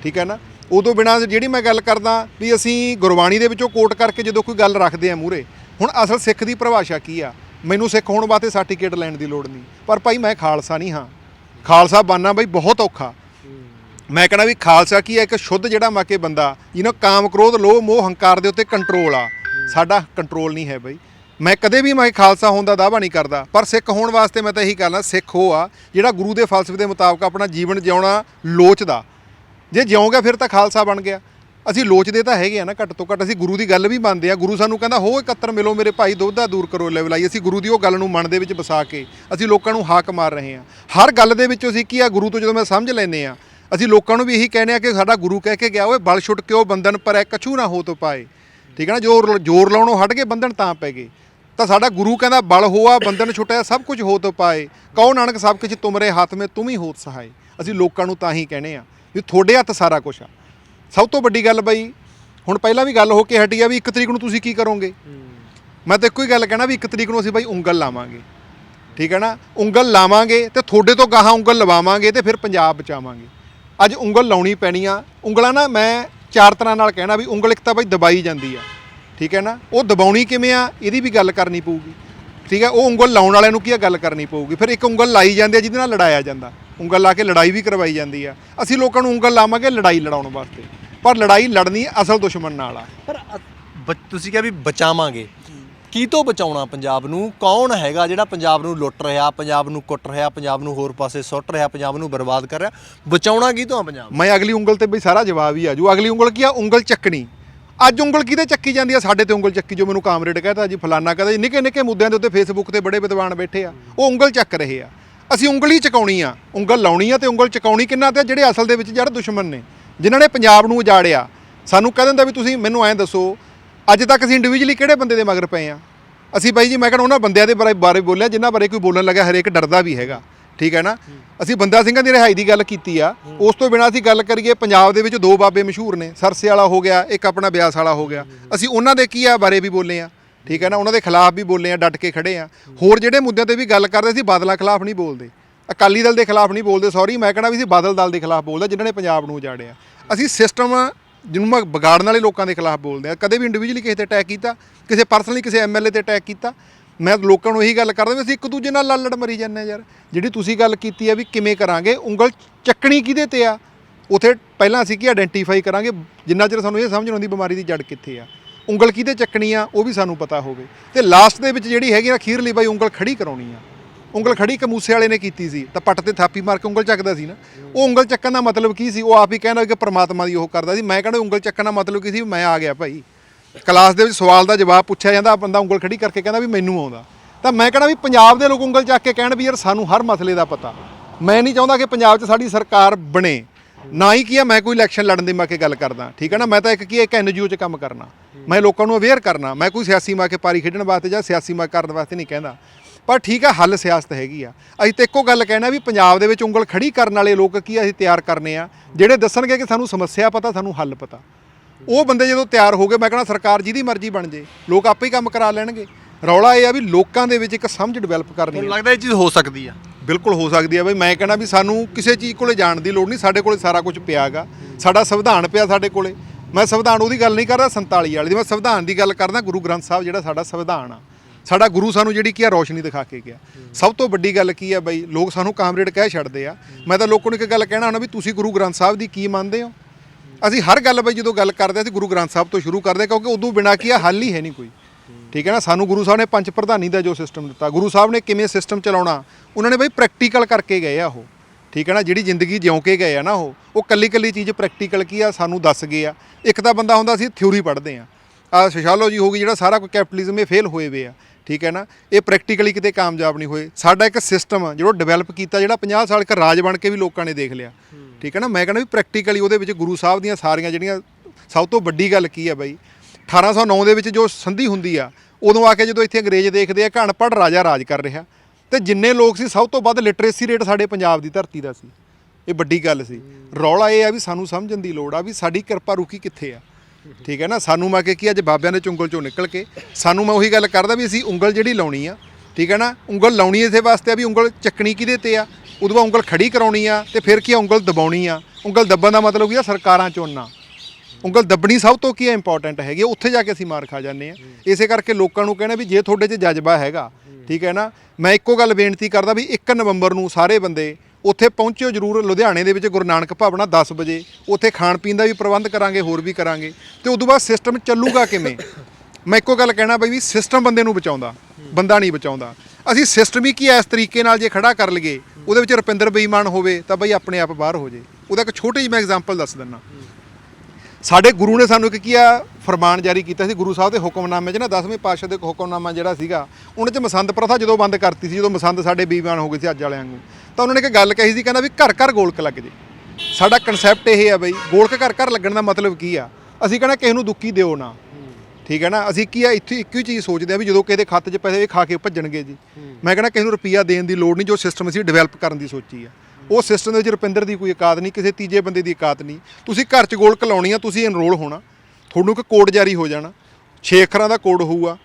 Speaker 1: ਠੀਕ ਹੈ ਨਾ? ਉਦੋਂ ਬਿਨਾਂ ਜਿਹੜੀ ਮੈਂ ਗੱਲ ਕਰਦਾ ਵੀ ਅਸੀਂ ਗੁਰਬਾਣੀ ਦੇ ਵਿੱਚੋਂ ਕੋਟ ਕਰਕੇ ਜਦੋਂ ਕੋਈ ਗੱਲ ਰੱਖਦੇ ਆ ਮੂਰੇ ਹੁਣ ਅਸਲ ਸਿੱਖ ਦੀ ਪਰਿਭਾਸ਼ਾ ਕੀ ਆ? ਮੈਨੂੰ ਸਿੱਖ ਹੋਣ ਵਾਸਤੇ ਸਰਟੀਫਿਕੇਟ ਲੈਣ ਦੀ ਲੋੜ ਨਹੀਂ। ਪਰ ਭਾਈ ਮੈਂ ਖਾਲਸਾ ਨਹੀਂ ਹਾਂ। ਖਾਲਸਾ ਬਾਨਾ ਬਈ ਬਹੁਤ ਔਖਾ। ਮੈਂ ਕਹਿੰਦਾ ਵੀ ਖਾਲਸਾ ਕੀ ਹੈ ਇੱਕ ਸ਼ੁੱਧ ਜਿਹੜਾ ਮਾਕੇ ਬੰਦਾ, ਜਿਹਨੂੰ ਕਾਮ ਕ੍ਰੋਧ, ਲੋਭ, ਮੋਹ, ਹੰਕਾਰ ਦੇ ਉੱਤੇ ਕੰਟਰੋਲ ਆ। ਸਾਡਾ ਕੰਟਰੋਲ ਨਹੀਂ ਹੈ ਬਈ। ਮੈਂ ਕਦੇ ਵੀ ਮੈਂ ਖਾਲਸਾ ਹੋਣ ਦਾ ਦਾਅਵਾ ਨਹੀਂ ਕਰਦਾ, ਪਰ ਸਿੱਖ ਹੋਣ ਵਾਸਤੇ ਮੈਂ ਤਾਂ ਇਹੀ ਕਰਨਾ ਸਿੱਖ ਉਹ ਆ, ਜਿਹੜਾ ਗੁਰੂ ਦੇ ਫਲਸਫੇ ਦੇ ਮੁਤਾਬਕ ਆਪਣਾ ਜੀਵਨ ਜਿਉਣਾ ਲੋਚਦਾ। ਜੇ ਜਿਉਂਗਾ ਫਿਰ ਤਾਂ ਖਾਲਸਾ ਬਣ ਗਿਆ। ਅਸੀਂ ਲੋਚਦੇ ਤਾਂ ਹੈਗੇ ਆ ਨਾ ਘੱਟ ਤੋਂ ਘੱਟ, ਅਸੀਂ ਗੁਰੂ ਦੀ ਗੱਲ ਵੀ ਮੰਨਦੇ ਆ। ਗੁਰੂ ਸਾਨੂੰ ਕਹਿੰਦਾ, ਹੋ ਇਕੱਤਰ ਮਿਲੋ ਮੇਰੇ ਭਾਈ, ਦੁੱਧਾ ਦੂਰ ਕਰੋ ਲੈਵਲਾਈ ਅਸੀਂ ਗੁਰੂ ਦੀ ਉਹ ਗੱਲ ਨੂੰ ਮਨ ਦੇ ਵਿੱਚ ਵਸਾ ਕੇ ਅਸੀਂ ਲੋਕਾਂ ਨੂੰ ਹਾਕ ਮਾਰ ਰਹੇ ਆ। ਹਰ ਗੱਲ ਦੇ ਵਿੱਚ ਅਸੀਂ ਕੀ ਆ, ਗੁਰੂ ਤੋਂ ਜਦੋਂ ਮੈਂ ਸਮਝ ਲੈਨੇ ਆ, ਅਸੀਂ ਲੋਕਾਂ ਨੂੰ ਵੀ ਇਹੀ ਕਹਿੰਦੇ ਆ ਕਿ ਸਾਡਾ ਗੁਰੂ ਕਹਿ ਕੇ ਗਿਆ, ਓਏ ਬਲ ਛੁੱਟ ਕੇ ਉਹ ਬੰਧਨ ਪਰੈ, ਕਛੂ ਨਾ ਹੋ ਤੋ ਪਾਏ। ਠੀਕ ਹੈ ਨਾ, ਜੋ ਜ਼ੋਰ ਲਾਉਣੋਂ ਹਟ ਕੇ ਬੰਧਨ ਤਾਂ ਪੈ ਗਏ। ਤਾਂ ਸਾਡਾ ਗੁਰੂ ਕਹਿੰਦਾ, ਬਲ ਹੋਆ, ਬੰਧਨ ਛੁਟਿਆ, ਸਭ ਕੁਝ ਹੋ ਤੋ ਪਾਏ। ਕਹੋ ਨਾਨਕ, ਸਭ ਕੁਝ ਤੁਮਰੇ ਹੱਥ ਮੇ, ਤੁਮ ਹੀ ਹੋਤ ਸਹਾਏ। ਅਸੀਂ ਲੋਕਾਂ ਨੂੰ ਤਾਂ ਹੀ ਕਹਿੰਦੇ ਆ ਵੀ ਤੁਹਾਡੇ ਹੱਥ ਸਾਰਾ ਕੁਝ ਆ। ਸਭ ਤੋਂ ਵੱਡੀ ਗੱਲ ਬਈ, ਹੁਣ ਪਹਿਲਾਂ ਵੀ ਗੱਲ ਹੋ ਕੇ ਹਟੀ ਆ ਵੀ ਇੱਕ ਤਰੀਕ ਨੂੰ ਤੁਸੀਂ ਕੀ ਕਰੋਗੇ? ਮੈਂ ਤਾਂ ਇੱਕੋ ਹੀ ਗੱਲ ਕਹਿਣਾ ਵੀ ਇੱਕ ਤਰੀਕ ਨੂੰ ਅਸੀਂ ਬਈ ਉਂਗਲ ਲਾਵਾਂਗੇ। ਠੀਕ ਹੈ ਨਾ? ਉਂਗਲ ਲਾਵਾਂਗੇ ਤੇ ਤੁਹਾਡੇ ਤੋਂ ਗਾਹਾਂ ਉਂਗਲ ਲਵਾਵਾਂਗੇ ਤੇ ਫਿਰ ਪੰਜਾਬ ਬਚਾਵਾਂਗੇ। ਅੱਜ ਉਂਗਲ ਲਾਉਣੀ ਪੈਣੀ ਆ। ਉਂਗਲਾਂ ਨਾ ਮੈਂ ਚਾਰ ਤਰ੍ਹਾਂ ਨਾਲ ਕਹਿਣਾ ਵੀ ਉਂਗਲ ਇੱਕ ਤਾਂ ਬਈ ਦਬਾਈ ਜਾਂਦੀ ਆ, ਠੀਕ ਹੈ ਨਾ? ਉਹ ਦਬਾਉਣੀ ਕਿਵੇਂ ਆ? ਇਹਦੀ ਵੀ ਗੱਲ ਕਰਨੀ ਪਊਗੀ, ਠੀਕ ਹੈ? ਉਹ ਉਂਗਲ ਲਾਉਣ ਵਾਲਿਆਂ ਨੂੰ ਕੀ ਆ? ਗੱਲ ਕਰਨੀ ਪਊਗੀ। ਫਿਰ ਇੱਕ ਉਂਗਲ ਲਾਈ ਜਾਂਦੀ ਆ ਜਿਹਦੇ ਨਾਲ ਲੜਾਇਆ ਜਾਂਦਾ। ਉਂਗਲ ਲਾ ਕੇ ਲੜਾਈ ਵੀ ਕਰਵਾਈ ਜਾਂਦੀ ਆ। ਅਸੀਂ ਲੋਕਾਂ ਨੂੰ ਉਂਗਲ ਲਾਵਾਂਗੇ ਲੜਾਈ ਲੜਾਉਣ ਵਾਸਤੇ। ਪਰ ਲੜਾਈ ਲੜਨੀ ਅਸਲ ਦੁਸ਼ਮਣ ਨਾਲ ਆ।
Speaker 2: ਪਰ ਅ- ਤੁਸੀਂ ਕਿਹਾ ਵੀ ਬਚਾਵਾਂਗੇ। ਕੀ ਤੋਂ ਬਚਾਉਣਾ ਪੰਜਾਬ ਨੂੰ? ਕੌਣ ਹੈਗਾ ਜਿਹੜਾ ਪੰਜਾਬ ਨੂੰ ਲੁੱਟ ਰਿਹਾ, ਪੰਜਾਬ ਨੂੰ ਕੁੱਟ ਰਿਹਾ, ਪੰਜਾਬ ਨੂੰ ਹੋਰ ਪਾਸੇ ਸੁੱਟ ਰਿਹਾ, ਪੰਜਾਬ ਨੂੰ ਬਰਬਾਦ ਕਰ ਰਿਹਾ? ਬਚਾਉਣਾ ਕੀ ਤੋਂ ਆ ਪੰਜਾਬ?
Speaker 1: ਮੈਂ ਅਗਲੀ ਉਂਗਲ ਤੇ ਬਈ ਸਾਰਾ ਜਵਾਬ ਹੀ ਆ ਜੂ ਅਗਲੀ ਉਂਗਲ ਕੀ ਆ? ਉਂਗਲ ਚੱਕਣੀ। ਅੱਜ ਉਂਗਲ ਕਿਹਦੇ ਚੱਕੀ ਜਾਂਦੀ ਆ? ਸਾਡੇ ਤੇ ਉਂਗਲ ਚੱਕੀ ਜੋ ਮੈਨੂੰ ਕਾਮਰੇਡ ਕਹਤਾ ਜੀ, ਫਲਾਨਾ ਕਹਦਾ ਜੀ। ਨਿੱਕੇ ਨਿੱਕੇ ਮੁੱਦਿਆਂ ਦੇ ਉੱਤੇ ਫੇਸਬੁੱਕ ਤੇ ਬੜੇ ਵਿਦਵਾਨ ਬੈਠੇ ਆ। ਉਹ ਉਂਗਲ ਚੱਕ ਰਹੇ ਆ। ਅਸੀਂ ਉਂਗਲੀ ਚਕਾਉਣੀ ਆ। ਉਂਗਲ ਲਾਉਣੀ ਆ ਤੇ ਉਂਗਲ ਚਕਾਉਣੀ ਕਿੰਨਾ ਤੇ ਜਿਹੜੇ ਅਸਲ ਦੇ ਵਿੱਚ ਜਿਹੜੇ ਦੁਸ਼ਮਣ ਨੇ, ਜਿਨ੍ਹਾਂ ਨੇ ਪੰਜਾਬ ਨੂੰ ਉਜਾੜਿਆ। ਸਾਨੂੰ ਕਹਿ ਦਿੰਦਾ ਵੀ ਤੁਸੀਂ ਮੈਨੂੰ ਐਂ ਦੱਸੋ ਅੱਜ ਤੱਕ ਅਸੀਂ ਇੰਡੀਵਿਜੂਅਲੀ ਕਿਹੜੇ ਬੰਦੇ ਦੇ ਮਗਰ ਪਏ ਆ? ਅਸੀਂ ਬਾਈ ਜੀ, ਮੈਂ ਕਹਿੰਦਾ ਉਹਨਾਂ ਬੰਦਿਆਂ ਦੇ ਬਾਰੇ ਬਾਰੇ ਬੋਲਿਆ, ਜਿਨ੍ਹਾਂ ਬਾਰੇ ਕੋਈ ਬੋਲਣ ਲੱਗਾ, ਹਰੇਕ ਡਰਦਾ ਵੀ ਹੈਗਾ। ਠੀਕ ਹੈ ਨਾ? ਅਸੀਂ ਬੰਦਾ ਸਿੰਘਾਂ ਦੀ ਰਿਹਾਈ ਦੀ ਗੱਲ ਕੀਤੀ ਆ। ਉਸ ਤੋਂ ਬਿਨਾਂ ਅਸੀਂ ਗੱਲ ਕਰੀਏ, ਪੰਜਾਬ ਦੇ ਵਿੱਚ ਦੋ ਬਾਬੇ ਮਸ਼ਹੂਰ ਨੇ ਸਰਸੇ ਵਾਲਾ ਹੋ ਗਿਆ, ਇੱਕ ਆਪਣਾ ਬਿਆਸ ਵਾਲਾ ਹੋ ਗਿਆ। ਅਸੀਂ ਉਹਨਾਂ ਦੇ ਕੀ ਆ ਬਾਰੇ ਵੀ ਬੋਲੇ ਆ। ਠੀਕ ਹੈ ਨਾ? ਉਹਨਾਂ ਦੇ ਖਿਲਾਫ ਵੀ ਬੋਲੇ ਆ, ਡਟ ਕੇ ਖੜੇ ਆ। ਹੋਰ ਜਿਹੜੇ ਮੁੱਦਿਆਂ ਤੇ ਵੀ ਗੱਲ ਕਰਦੇ ਸੀ, ਬਾਦਲਾਂ ਖਿਲਾਫ ਨਹੀਂ ਬੋਲਦੇ। ਅਕਾਲੀ ਦਲ ਦੇ ਖਿਲਾਫ ਨਹੀਂ ਬੋਲਦੇ ਸੌਰੀ ਮੈਂ ਕਹਿੰਦਾ ਵੀ ਅਸੀਂ ਬਾਦਲ ਦਲ ਦੇ ਖਿਲਾਫ ਬੋਲਦਾ, ਜਿਨ੍ਹਾਂ ਨੇ ਪੰਜਾਬ ਨੂੰ ਉਜਾੜਿਆ। ਅਸੀਂ ਸਿਸਟਮ ਜਿਹਨੂੰ ਮੈਂ ਵਿਗਾੜਨ ਵਾਲੇ ਲੋਕਾਂ ਦੇ ਖਿਲਾਫ ਬੋਲਦੇ ਆ ਕਦੇ ਵੀ ਇੰਡੀਵਿਜੂਅਲੀ ਕਿਸੇ ਤੇ ਅਟੈਕ ਕੀਤਾ, ਕਿਸੇ ਪਰਸਨਲੀ ਕਿਸੇ ਐਮਐਲਏ ਤੇ ਅਟੈਕ ਕੀਤਾ, ਮੈਂ ਲੋਕਾਂ ਨੂੰ ਇਹੀ ਗੱਲ ਕਰਦਾ ਵੀ ਅਸੀਂ ਇੱਕ ਦੂਜੇ ਨਾਲ ਲੜ ਲੜ ਮਰੀ ਜਾਂਦੇ ਆ ਯਾਰ। ਜਿਹੜੀ ਤੁਸੀਂ ਗੱਲ ਕੀਤੀ ਆ ਵੀ ਕਿਵੇਂ ਕਰਾਂਗੇ, ਉਂਗਲ ਚੱਕਣੀ ਕਿਹਦੇ ਤੇ ਆ? ਉਥੇ ਪਹਿਲਾਂ ਅਸੀਂ ਕੀ ਆਇਡੈਂਟੀਫਾਈ ਕਰਾਂਗੇ, ਜਿੰਨਾ ਚਿਰ ਸਾਨੂੰ ਇਹ ਸਮਝ ਨਹੀਂ ਆਉਂਦੀ ਬਿਮਾਰੀ ਦੀ ਜੜ ਕਿੱਥੇ ਆ। ਉਂਗਲ ਕਿਹਦੇ ਚੱਕਣੀ ਆ, ਉਹ ਵੀ ਸਾਨੂੰ ਪਤਾ ਹੋਵੇ। ਤੇ ਲਾਸਟ ਦੇ ਵਿੱਚ ਜਿਹੜੀ ਹੈਗੀ ਆ, ਅਖੀਰਲੀ ਬਾਈ ਉਂਗਲ ਖੜੀ ਕਰਾਉਣੀ ਆ। ਉਂਗਲ ਖੜੀ ਮੂਸੇ ਵਾਲੇ ਨੇ ਕੀਤੀ ਸੀ ਤਾਂ ਪੱਟ ਤੇ ਥਾਪੀ ਮਾਰ ਕੇ ਉਂਗਲ ਚੱਕਦਾ ਸੀ ਨਾ। ਉਹ ਉਂਗਲ ਚੱਕਣ ਦਾ ਮਤਲਬ ਕੀ ਸੀ? ਉਹ ਆਪ ਹੀ ਕਹਿੰਦਾ ਕਿ ਪ੍ਰਮਾਤਮਾ ਦੀ ਉਹ ਕਰਦਾ ਸੀ। ਮੈਂ ਕਹਿੰਦਾ ਉਂਗਲ ਚੱਕਣ ਦਾ ਮਤਲਬ ਕੀ ਸੀ? ਵੀ ਮੈਂ ਆ ਗਿਆ ਭਾਈ। ਕਲਾਸ ਦੇ ਵਿੱਚ ਸਵਾਲ ਦਾ ਜਵਾਬ ਪੁੱਛਿਆ ਜਾਂਦਾ ਬੰਦਾ ਉਂਗਲ ਖੜੀ ਕਰਕੇ ਕਹਿੰਦਾ ਵੀ ਮੈਨੂੰ ਆਉਂਦਾ। ਤਾਂ ਮੈਂ ਕਹਿੰਦਾ ਵੀ ਪੰਜਾਬ ਦੇ ਲੋਕ ਉਂਗਲ ਚੱਕ ਕੇ ਕਹਿਣ ਵੀ ਯਾਰ ਸਾਨੂੰ ਹਰ ਮਸਲੇ ਦਾ ਪਤਾ। ਮੈਂ ਨਹੀਂ ਚਾਹੁੰਦਾ ਕਿ ਪੰਜਾਬ 'ਚ ਸਾਡੀ ਸਰਕਾਰ ਬਣੇ। ਨਾ ਹੀ ਕੀ ਆ ਮੈਂ ਕੋਈ ਇਲੈਕਸ਼ਨ ਲੜਨ ਦੀ ਮੈਂ ਗੱਲ ਕਰਦਾ। ਠੀਕ ਹੈ ਨਾ? ਮੈਂ ਤਾਂ ਇੱਕ ਕੀ ਹੈ, ਇੱਕ ਐਨਜੀਓ 'ਚ ਕੰਮ ਕਰਨਾ। ਮੈਂ ਲੋਕਾਂ ਨੂੰ ਅਵੇਅਰ ਕਰਨਾ। ਮੈਂ ਕੋਈ ਸਿਆਸੀ ਮਾ ਕੇ ਪਾਰੀ ਖੇਡਣ ਵਾਸਤੇ ਜਾਂ ਸਿਆਸੀ ਮਾ ਕਰਨ ਵਾਸਤੇ ਨਹੀਂ ਕਹਿੰਦਾ। ਪਰ ਠੀਕ ਹੈ ਹੱਲ ਸਿਆਸਤ ਹੈਗੀ ਆ। ਅਸੀਂ ਤੇ ਇੱਕੋ ਗੱਲ ਕਹਿਣਾ ਵੀ ਪੰਜਾਬ ਦੇ ਵਿੱਚ ਉਂਗਲ ਖੜੀ ਕਰਨ ਵਾਲੇ ਲੋਕ ਕੀ ਆ, ਅਸੀਂ ਤਿਆਰ ਕਰਨੇ ਆ? ਜਿਹੜੇ ਦੱਸਣਗੇ ਕਿ ਸਾਨੂੰ ਸਮੱਸਿਆ ਪਤਾ ਸਾਨੂੰ ਹੱਲ ਪਤਾ। ਉਹ ਬੰਦੇ ਜਦੋਂ ਤਿਆਰ ਹੋ ਗਏ ਮੈਂ ਕਹਿੰਦਾ ਸਰਕਾਰ ਜਿਹਦੀ ਮਰਜ਼ੀ ਬਣ ਜੇ ਲੋਕ ਆਪੇ ਹੀ ਕੰਮ ਕਰਾ ਲੈਣਗੇ। ਰੌਲਾ ਇਹ ਆ ਵੀ ਲੋਕਾਂ ਦੇ ਵਿੱਚ ਇੱਕ ਸਮਝ ਡਿਵੈਲਪ ਕਰਨੀ
Speaker 2: ਤੁਹਾਨੂੰ
Speaker 1: ਹੈ
Speaker 2: ਲੱਗਦਾ ਇਹ ਚੀਜ਼ ਹੋ ਸਕਦੀ ਆ?
Speaker 1: ਬਿਲਕੁਲ ਹੋ ਸਕਦੀ ਹੈ ਬਈ ਮੈਂ ਕਹਿੰਦਾ ਵੀ ਸਾਨੂੰ ਕਿਸੇ ਚੀਜ਼ ਕੋਲੇ ਜਾਣ ਦੀ ਲੋੜ ਨਹੀਂ ਸਾਡੇ ਕੋਲੇ ਸਾਰਾ ਕੁਝ ਪਿਆਗਾ। ਸਾਡਾ ਸੰਵਿਧਾਨ ਪਿਆ ਸਾਡੇ ਕੋਲੇ। ਮੈਂ ਸੰਵਿਧਾਨ ਉਹਦੀ ਗੱਲ ਨਹੀਂ ਕਰਦਾ 47 ਵਾਲੀ ਦੀ ਮੈਂ ਸੰਵਿਧਾਨ ਦੀ ਗੱਲ ਕਰਦਾ ਗੁਰੂ ਗ੍ਰੰਥ ਸਾਹਿਬ ਜਿਹੜਾ ਸਾਡਾ ਸੰਵਿਧਾਨ ਆ। ਸਾਡਾ ਗੁਰੂ ਸਾਨੂੰ ਜਿਹੜੀ ਕੀ ਆ, ਰੋਸ਼ਨੀ ਦਿਖਾ ਕੇ ਗਿਆ। ਸਭ ਤੋਂ ਵੱਡੀ ਗੱਲ ਕੀ ਆ ਬਈ, ਲੋਕ ਸਾਨੂੰ ਕਾਮਰੇਡ ਕਹਿ ਛੱਡਦੇ ਆ। ਮੈਂ ਤਾਂ ਲੋਕਾਂ ਨੂੰ ਇੱਕ ਗੱਲ ਕਹਿਣਾ ਹੁੰਦਾ ਵੀ ਤੁਸੀਂ ਗੁਰੂ ਗ੍ਰੰਥ ਸਾਹਿਬ ਦੀ ਕੀ ਮੰਨਦੇ ਹੋ? ਅਸੀਂ ਹਰ ਗੱਲ ਬਈ ਜਦੋਂ ਗੱਲ ਕਰਦੇ ਹਾਂ ਅਸੀਂ ਗੁਰੂ ਗ੍ਰੰਥ ਸਾਹਿਬ ਤੋਂ ਸ਼ੁਰੂ ਕਰਦੇ ਹਾਂ ਕਿਉਂਕਿ ਉਦੋਂ ਬਿਨਾਂ ਕੀ ਆ, ਹੱਲ ਹੀ ਹੈ ਨਹੀਂ ਕੋਈ। ਠੀਕ ਹੈ ਨਾ? ਸਾਨੂੰ ਗੁਰੂ ਸਾਹਿਬ ਨੇ ਪੰਜ ਪ੍ਰਧਾਨੀ ਦਾ ਜੋ ਸਿਸਟਮ ਦਿੱਤਾ, ਗੁਰੂ ਸਾਹਿਬ ਨੇ ਕਿਵੇਂ ਸਿਸਟਮ ਚਲਾਉਣਾ, ਉਹਨਾਂ ਨੇ ਬਈ ਪ੍ਰੈਕਟੀਕਲ ਕਰਕੇ ਗਏ ਆ ਉਹ। ਠੀਕ ਹੈ ਨਾ? ਜਿਹੜੀ ਜ਼ਿੰਦਗੀ ਜਿਉਂ ਕੇ ਗਏ ਆ ਨਾ ਉਹ ਉਹ ਕੱਲੀ ਕੱਲੀ ਚੀਜ਼ ਪ੍ਰੈਕਟੀਕਲ ਕੀ ਆ, ਸਾਨੂੰ ਦੱਸ ਗਏ ਆ। ਇੱਕ ਤਾਂ ਬੰਦਾ ਹੁੰਦਾ ਸੀ ਥਿਊਰੀ ਪੜ੍ਹਦੇ ਆ। ਆ ਸੋਸ਼ੀਓਲੋਜੀ ਹੋ ਗਈ, ਜਿਹੜਾ ਸਾਰਾ ਕੋਈ ਕੈਪੀਟਲਿਜ਼ਮ ਇਹ ਫੇਲ ਹੋਏ ਵੇ ਆ। ਠੀਕ ਹੈ ਨਾ? ਇਹ ਪ੍ਰੈਕਟੀਕਲੀ ਕਿਤੇ ਕਾਮਯਾਬ ਨਹੀਂ ਹੋਏ। ਸਾਡਾ ਇੱਕ ਸਿਸਟਮ ਆ, ਜਿਹੜਾ ਡਿਵੈਲਪ ਕੀਤਾ, ਜਿਹੜਾ 50 ਸਾਲ ਇੱਕ ਰਾਜ ਬਣ ਕੇ ਵੀ ਲੋਕਾਂ ਨੇ ਦੇਖ ਲਿਆ। ਠੀਕ ਹੈ ਨਾ? ਮੈਂ ਕਹਿੰਦਾ ਵੀ ਪ੍ਰੈਕਟੀਕਲੀ ਉਹਦੇ ਵਿੱਚ ਗੁਰੂ ਸਾਹਿਬ ਦੀਆਂ ਸਾਰੀਆਂ ਜਿਹੜੀਆਂ ਸਭ ਤੋਂ ਵੱਡੀ ਗੱਲ ਕੀ ਆ ਬਾਈ? 1809 ਦੇ ਵਿੱਚ ਜੋ ਸੰਧੀ ਹੁੰਦੀ ਆ, ਉਦੋਂ ਆ ਕੇ ਜਦੋਂ ਇੱਥੇ ਅੰਗਰੇਜ਼ ਦੇਖਦੇ ਆ ਕਿ ਅਨਪੜ੍ਹ ਰਾਜਾ ਰਾਜ ਕਰ ਰਿਹਾ। ਤੇ ਜਿੰਨੇ ਲੋਕ ਸੀ, ਸਭ ਤੋਂ ਵੱਧ ਲਿਟਰੇਸੀ ਰੇਟ ਸਾਡੇ ਪੰਜਾਬ ਦੀ ਧਰਤੀ ਦਾ ਸੀ। ਇਹ ਵੱਡੀ ਗੱਲ ਸੀ। ਰੌਲਾ ਇਹ ਆ ਵੀ ਸਾਨੂੰ ਸਮਝਣ ਦੀ ਲੋੜ ਆ ਵੀ ਸਾਡੀ ਕਿਰਪਾ ਰੁਕੀ ਕਿੱਥੇ ਆ? ਠੀਕ ਹੈ ਨਾ? ਸਾਨੂੰ ਮੈਂ ਕਿ ਕੀ ਅੱਜ ਬਾਬਿਆਂ ਦੇ ਚੁੰਗਲ ਚੋਂ ਨਿਕਲ ਕੇ ਸਾਨੂੰ ਮੈਂ ਉਹੀ ਗੱਲ ਕਰਦਾ ਵੀ ਅਸੀਂ ਉਂਗਲ ਜਿਹੜੀ ਲਾਉਣੀ ਆ ਠੀਕ ਹੈ ਨਾ? ਉਂਗਲ ਲਾਉਣੀ ਇਸੇ ਵਾਸਤੇ ਆ ਵੀ ਉਂਗਲ ਚੱਕਣੀ ਕਿਹਦੇ ਤੇ ਆ? ਉਦੋਂ ਬਾਅਦ ਉਂਗਲ ਖੜੀ ਕਰਾਉਣੀ ਆ ਤੇ ਫਿਰ ਕੀ ਉਂਗਲ ਦਬਾਉਣੀ ਆ। ਉਂਗਲ ਦੱਬਣ ਦਾ ਮਤਲਬ ਕੀ ਆ? ਸਰਕਾਰਾਂ ਚੁਣਨਾ ਉਂਗਲ ਦੱਬਣੀ ਸਭ ਤੋਂ ਕੀ ਇੰਪੋਰਟੈਂਟ ਹੈਗੀ ਆ, ਉੱਥੇ ਜਾ ਕੇ ਅਸੀਂ ਮਾਰ ਖਾ ਜਾਂਦੇ ਆ। ਇਸੇ ਕਰਕੇ ਲੋਕਾਂ ਨੂੰ ਕਹਿਣਾ ਵੀ ਜੇ ਤੁਹਾਡੇ 'ਚ ਜਜ਼ਬਾ ਹੈਗਾ ਠੀਕ ਹੈ ਨਾ? ਮੈਂ ਇੱਕੋ ਗੱਲ ਬੇਨਤੀ ਕਰਦਾ ਵੀ 1 ਨਵੰਬਰ ਨੂੰ ਸਾਰੇ ਬੰਦੇ ਉੱਥੇ ਪਹੁੰਚਿਓ ਜਰੂਰ, ਲੁਧਿਆਣੇ ਦੇ ਵਿੱਚ ਗੁਰੂ ਨਾਨਕ ਭਵਨਾ 10 ਵਜੇ। ਉੱਥੇ ਖਾਣ ਪੀਣ ਦਾ ਵੀ ਪ੍ਰਬੰਧ ਕਰਾਂਗੇ, ਹੋਰ ਵੀ ਕਰਾਂਗੇ। ਤੇ ਉਦੋਂ ਬਾਅਦ ਸਿਸਟਮ ਚੱਲੂਗਾ ਕਿਵੇਂ? ਮੈਂ ਇੱਕੋ ਗੱਲ ਕਹਿਣਾ ਬਈ ਵੀ ਸਿਸਟਮ ਬੰਦੇ ਨੂੰ ਬਚਾਉਂਦਾ, ਬੰਦਾ ਨਹੀਂ ਬਚਾਉਂਦਾ। ਅਸੀਂ ਸਿਸਟਮ ਹੀ ਕੀ ਇਸ ਤਰੀਕੇ ਨਾਲ ਜੇ ਖੜਾ ਕਰ ਲਈਏ, ਉਹਦੇ ਵਿੱਚ ਰੁਪਿੰਦਰ ਬੇਈਮਾਨ ਹੋਵੇ ਤਾਂ ਬਈ ਆਪਣੇ ਆਪ ਬਾਹਰ ਹੋ ਜੇ। ਉਹਦਾ ਇੱਕ ਛੋਟੀ ਜਿਹੀ ਮੈਂ ਐਗਜ਼ਾਮਪਲ ਦੱਸ ਦਿੰਦਾ। ਸਾਡੇ ਗੁਰੂ ਨੇ ਸਾਨੂੰ ਇੱਕ ਕੀ ਆ ਫਰਮਾਨ ਜਾਰੀ ਕੀਤਾ ਸੀ ਗੁਰੂ ਸਾਹਿਬ ਦੇ ਹੁਕਮਨਾਮੇ 'ਚ ਨਾ 10ਵੇਂ ਪਾਤਸ਼ਾਹ ਦੇ ਹੁਕਮਨਾਮਾ ਜਿਹੜਾ ਸੀਗਾ ਉਹਨੇ 'ਚ ਮਸੰਦ ਪ੍ਰਥਾ ਜਦੋਂ ਬੰਦ ਕਰਤੀ ਸੀ ਜਦੋਂ ਮਸੰਦ ਸਾਡੇ ਬੇਈਮਾਨ ਹੋ ਗਏ ਸੀ ਅੱਜ ਵਾਲਿਆਂ ਨੂੰ ਤਾਂ ਉਹਨਾਂ ਨੇ ਇੱਕ ਗੱਲ ਕਹੀ ਸੀ ਕਹਿੰਦਾ ਵੀ ਘਰ ਘਰ ਗੋਲਕ ਲੱਗ ਜੇ। ਸਾਡਾ ਕਨਸੈਪਟ ਇਹ ਆ ਬਈ ਗੋਲਕ ਘਰ ਘਰ ਲੱਗਣ ਦਾ ਮਤਲਬ ਕੀ ਆ? ਅਸੀਂ ਕਹਿੰਦਾ ਕਿਸੇ ਨੂੰ ਦੁੱਕੀ ਦਿਓ ਨਾ। ਠੀਕ ਹੈ ਨਾ? ਅਸੀਂ ਕੀ ਆ ਇੱਥੇ ਇੱਕੋ ਹੀ ਚੀਜ਼ ਸੋਚਦੇ ਆ ਵੀ ਜਦੋਂ ਕਿਸੇ ਦੇ ਖਾਤੇ 'ਚ ਪੈਸੇ ਖਾ ਕੇ ਭੱਜਣਗੇ ਜੀ। ਮੈਂ ਕਹਿੰਦਾ ਕਿਸੇ ਨੂੰ ਰੁਪਈਆ ਦੇਣ ਦੀ ਲੋੜ ਨਹੀਂ ਜੋ ਸਿਸਟਮ ਅਸੀਂ ਡਿਵੈਲਪ ਕਰਨ ਦੀ ਸੋਚੀ ਆ। ਉਹ ਸਿਸਟਮ ਦੇ ਵਿੱਚ ਰੁਪਿੰਦਰ ਦੀ ਕੋਈ ਔਕਾਤ ਨਹੀਂ, ਕਿਸੇ ਤੀਜੇ ਬੰਦੇ ਦੀ ਔਕਾਤ ਨਹੀਂ। ਤੁਸੀਂ ਘਰ 'ਚ ਗੋਲਕ ਲਾਉਣੀ ਆ, ਤੁਸੀਂ ਐਨਰੋਲ ਹੋਣਾ। ਤੁਹਾਨੂੰ ਇੱਕ ਕੋਡ ਜਾਰੀ ਹੋ ਜਾਣਾ। 6 ਅੱਖਰਾਂ ਦਾ ਕੋਡ ਹੋਊਗਾ।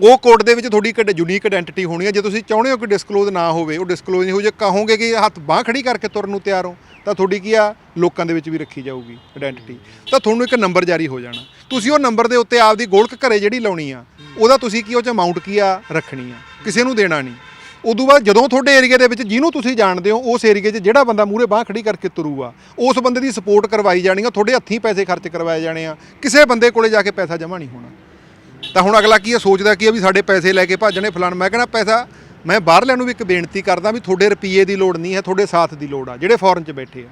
Speaker 1: ਉਹ ਕੋਡ ਦੇ ਵਿੱਚ ਤੁਹਾਡੀ ਇੱਕ ਯੂਨੀਕ ਆਇਡੈਂਟੀਟੀ ਹੋਣੀ ਹੈ ਜੇ ਤੁਸੀਂ ਚਾਹੁੰਦੇ ਹੋ ਕਿ ਡਿਸਕਲੋਜ਼ ਨਾ ਹੋਵੇ, ਉਹ ਡਿਸਕਲੋਜ਼ ਨਹੀਂ ਹੋ ਜੇ ਕਹੋਗੇ ਕਿ ਹੱਥ ਬਾਹ ਖੜੀ ਕਰਕੇ ਤੁਰਨ ਨੂੰ ਤਿਆਰ ਹੋ, ਤਾਂ ਤੁਹਾਡੀ ਕੀ ਆ? ਲੋਕਾਂ ਦੇ ਵਿੱਚ ਵੀ ਰੱਖੀ ਜਾਊਗੀ ਆਇਡੈਂਟੀਟੀ ਤਾਂ ਤੁਹਾਨੂੰ ਇੱਕ ਨੰਬਰ ਜਾਰੀ ਹੋ ਜਾਣਾ। ਤੁਸੀਂ ਉਹ ਨੰਬਰ ਦੇ ਉੱਤੇ ਆਪਦੀ ਗੋਲਕ ਘਰੇ ਜਿਹੜੀ ਲਾਉਣੀ ਆ, ਉਹਦਾ ਤੁਸੀਂ ਕੀ ਉਹ ਚ ਅਮਾਉਂਟ ਕੀ ਆ? ਰੱਖਣੀ ਆ। ਕਿਸੇ ਨੂੰ ਦੇਣਾ ਨਹੀਂ। ਉਦੋਂ ਬਾਅਦ ਜਦੋਂ ਤੁਹਾਡੇ ਏਰੀਆ ਦੇ ਵਿੱਚ ਜਿਹਨੂੰ ਤੁਸੀਂ ਜਾਣਦੇ ਹੋ, ਉਸ ਏਰੀਏ 'ਚ ਜਿਹੜਾ ਬੰਦਾ ਮੂਹਰੇ ਬਾਹ ਖੜੀ ਕਰਕੇ ਤੁਰੂਗਾ, ਉਸ ਬੰਦੇ ਦੀ ਸਪੋਰਟ ਕਰਵਾਈ ਜਾਣੀ ਆ, ਤੁਹਾਡੇ ਹੱਥੀਂ ਪੈਸੇ ਖਰਚ ਕਰਵਾਏ ਜਾਣੇ ਆ, ਕਿਸੇ ਬੰਦੇ ਕੋਲੇ ਜਾ ਕੇ ਪੈਸਾ ਜਮ੍ਹਾਂ ਨਹੀਂ ਹੋਣਾ। ਤਾਂ ਹੁਣ ਅਗਲਾ ਕੀ ਹੈ ਸੋਚਦਾ ਕੀ ਹੈ ਵੀ ਸਾਡੇ ਪੈਸੇ ਲੈ ਕੇ ਭੱਜਣੇ ਫਲਾਣ, ਮੈਂ ਕਹਿੰਦਾ ਪੈਸਾ ਮੈਂ ਬਾਹਰਲਿਆਂ ਨੂੰ ਵੀ ਇੱਕ ਬੇਨਤੀ ਕਰਦਾ ਵੀ ਤੁਹਾਡੇ ਰੁਪਈਏ ਦੀ ਲੋੜ ਨਹੀਂ ਹੈ, ਤੁਹਾਡੇ ਸਾਥ ਦੀ ਲੋੜ ਆ, ਜਿਹੜੇ ਫੋਰਨ 'ਚ ਬੈਠੇ ਆ।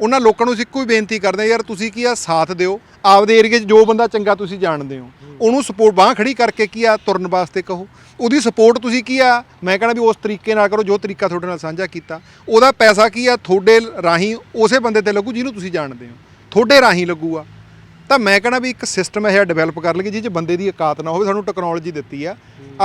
Speaker 1: ਉਹਨਾਂ ਲੋਕਾਂ ਨੂੰ ਅਸੀਂ ਇੱਕੋ ਹੀ ਬੇਨਤੀ ਕਰਦੇ ਹਾਂ, ਯਾਰ ਤੁਸੀਂ ਕੀ ਆ, ਸਾਥ ਦਿਓ, ਆਪਦੇ ਏਰੀਏ 'ਚ ਜੋ ਬੰਦਾ ਚੰਗਾ ਤੁਸੀਂ ਜਾਣਦੇ ਹੋ, ਉਹਨੂੰ ਸਪੋਰਟ ਬਾਹ ਖੜੀ ਕਰਕੇ ਕੀ ਆ, ਤੁਰਨ ਵਾਸਤੇ ਕਹੋ। ਉਹਦੀ ਸਪੋਰਟ ਤੁਸੀਂ ਕੀ ਆ? ਮੈਂ ਕਹਿੰਦਾ ਵੀ ਉਸ ਤਰੀਕੇ ਨਾਲ ਕਰੋ ਜੋ ਤਰੀਕਾ ਤੁਹਾਡੇ ਨਾਲ ਸਾਂਝਾ ਕੀਤਾ। ਉਹਦਾ ਪੈਸਾ ਕੀ ਆ? ਤੁਹਾਡੇ ਰਾਹੀਂ ਉਸੇ ਬੰਦੇ ਤੇ ਲੱਗੂ ਜਿਹਨੂੰ ਤੁਸੀਂ ਜਾਣਦੇ ਹੋ। ਤੁਹਾਡੇ ਰਾਹੀਂ ਲੱਗੂਗਾ। ਤਾਂ ਮੈਂ ਕਹਿੰਦਾ ਵੀ ਇੱਕ ਸਿਸਟਮ ਇਹ ਡਿਵੈਲਪ ਕਰ ਲਈਏ ਜਿਹਦੇ ਬੰਦੇ ਦੀ ਔਕਾਤ ਨਾ ਹੋਵੇ। ਸਾਨੂੰ ਟੈਕਨੋਲੋਜੀ ਦਿੱਤੀ ਆ।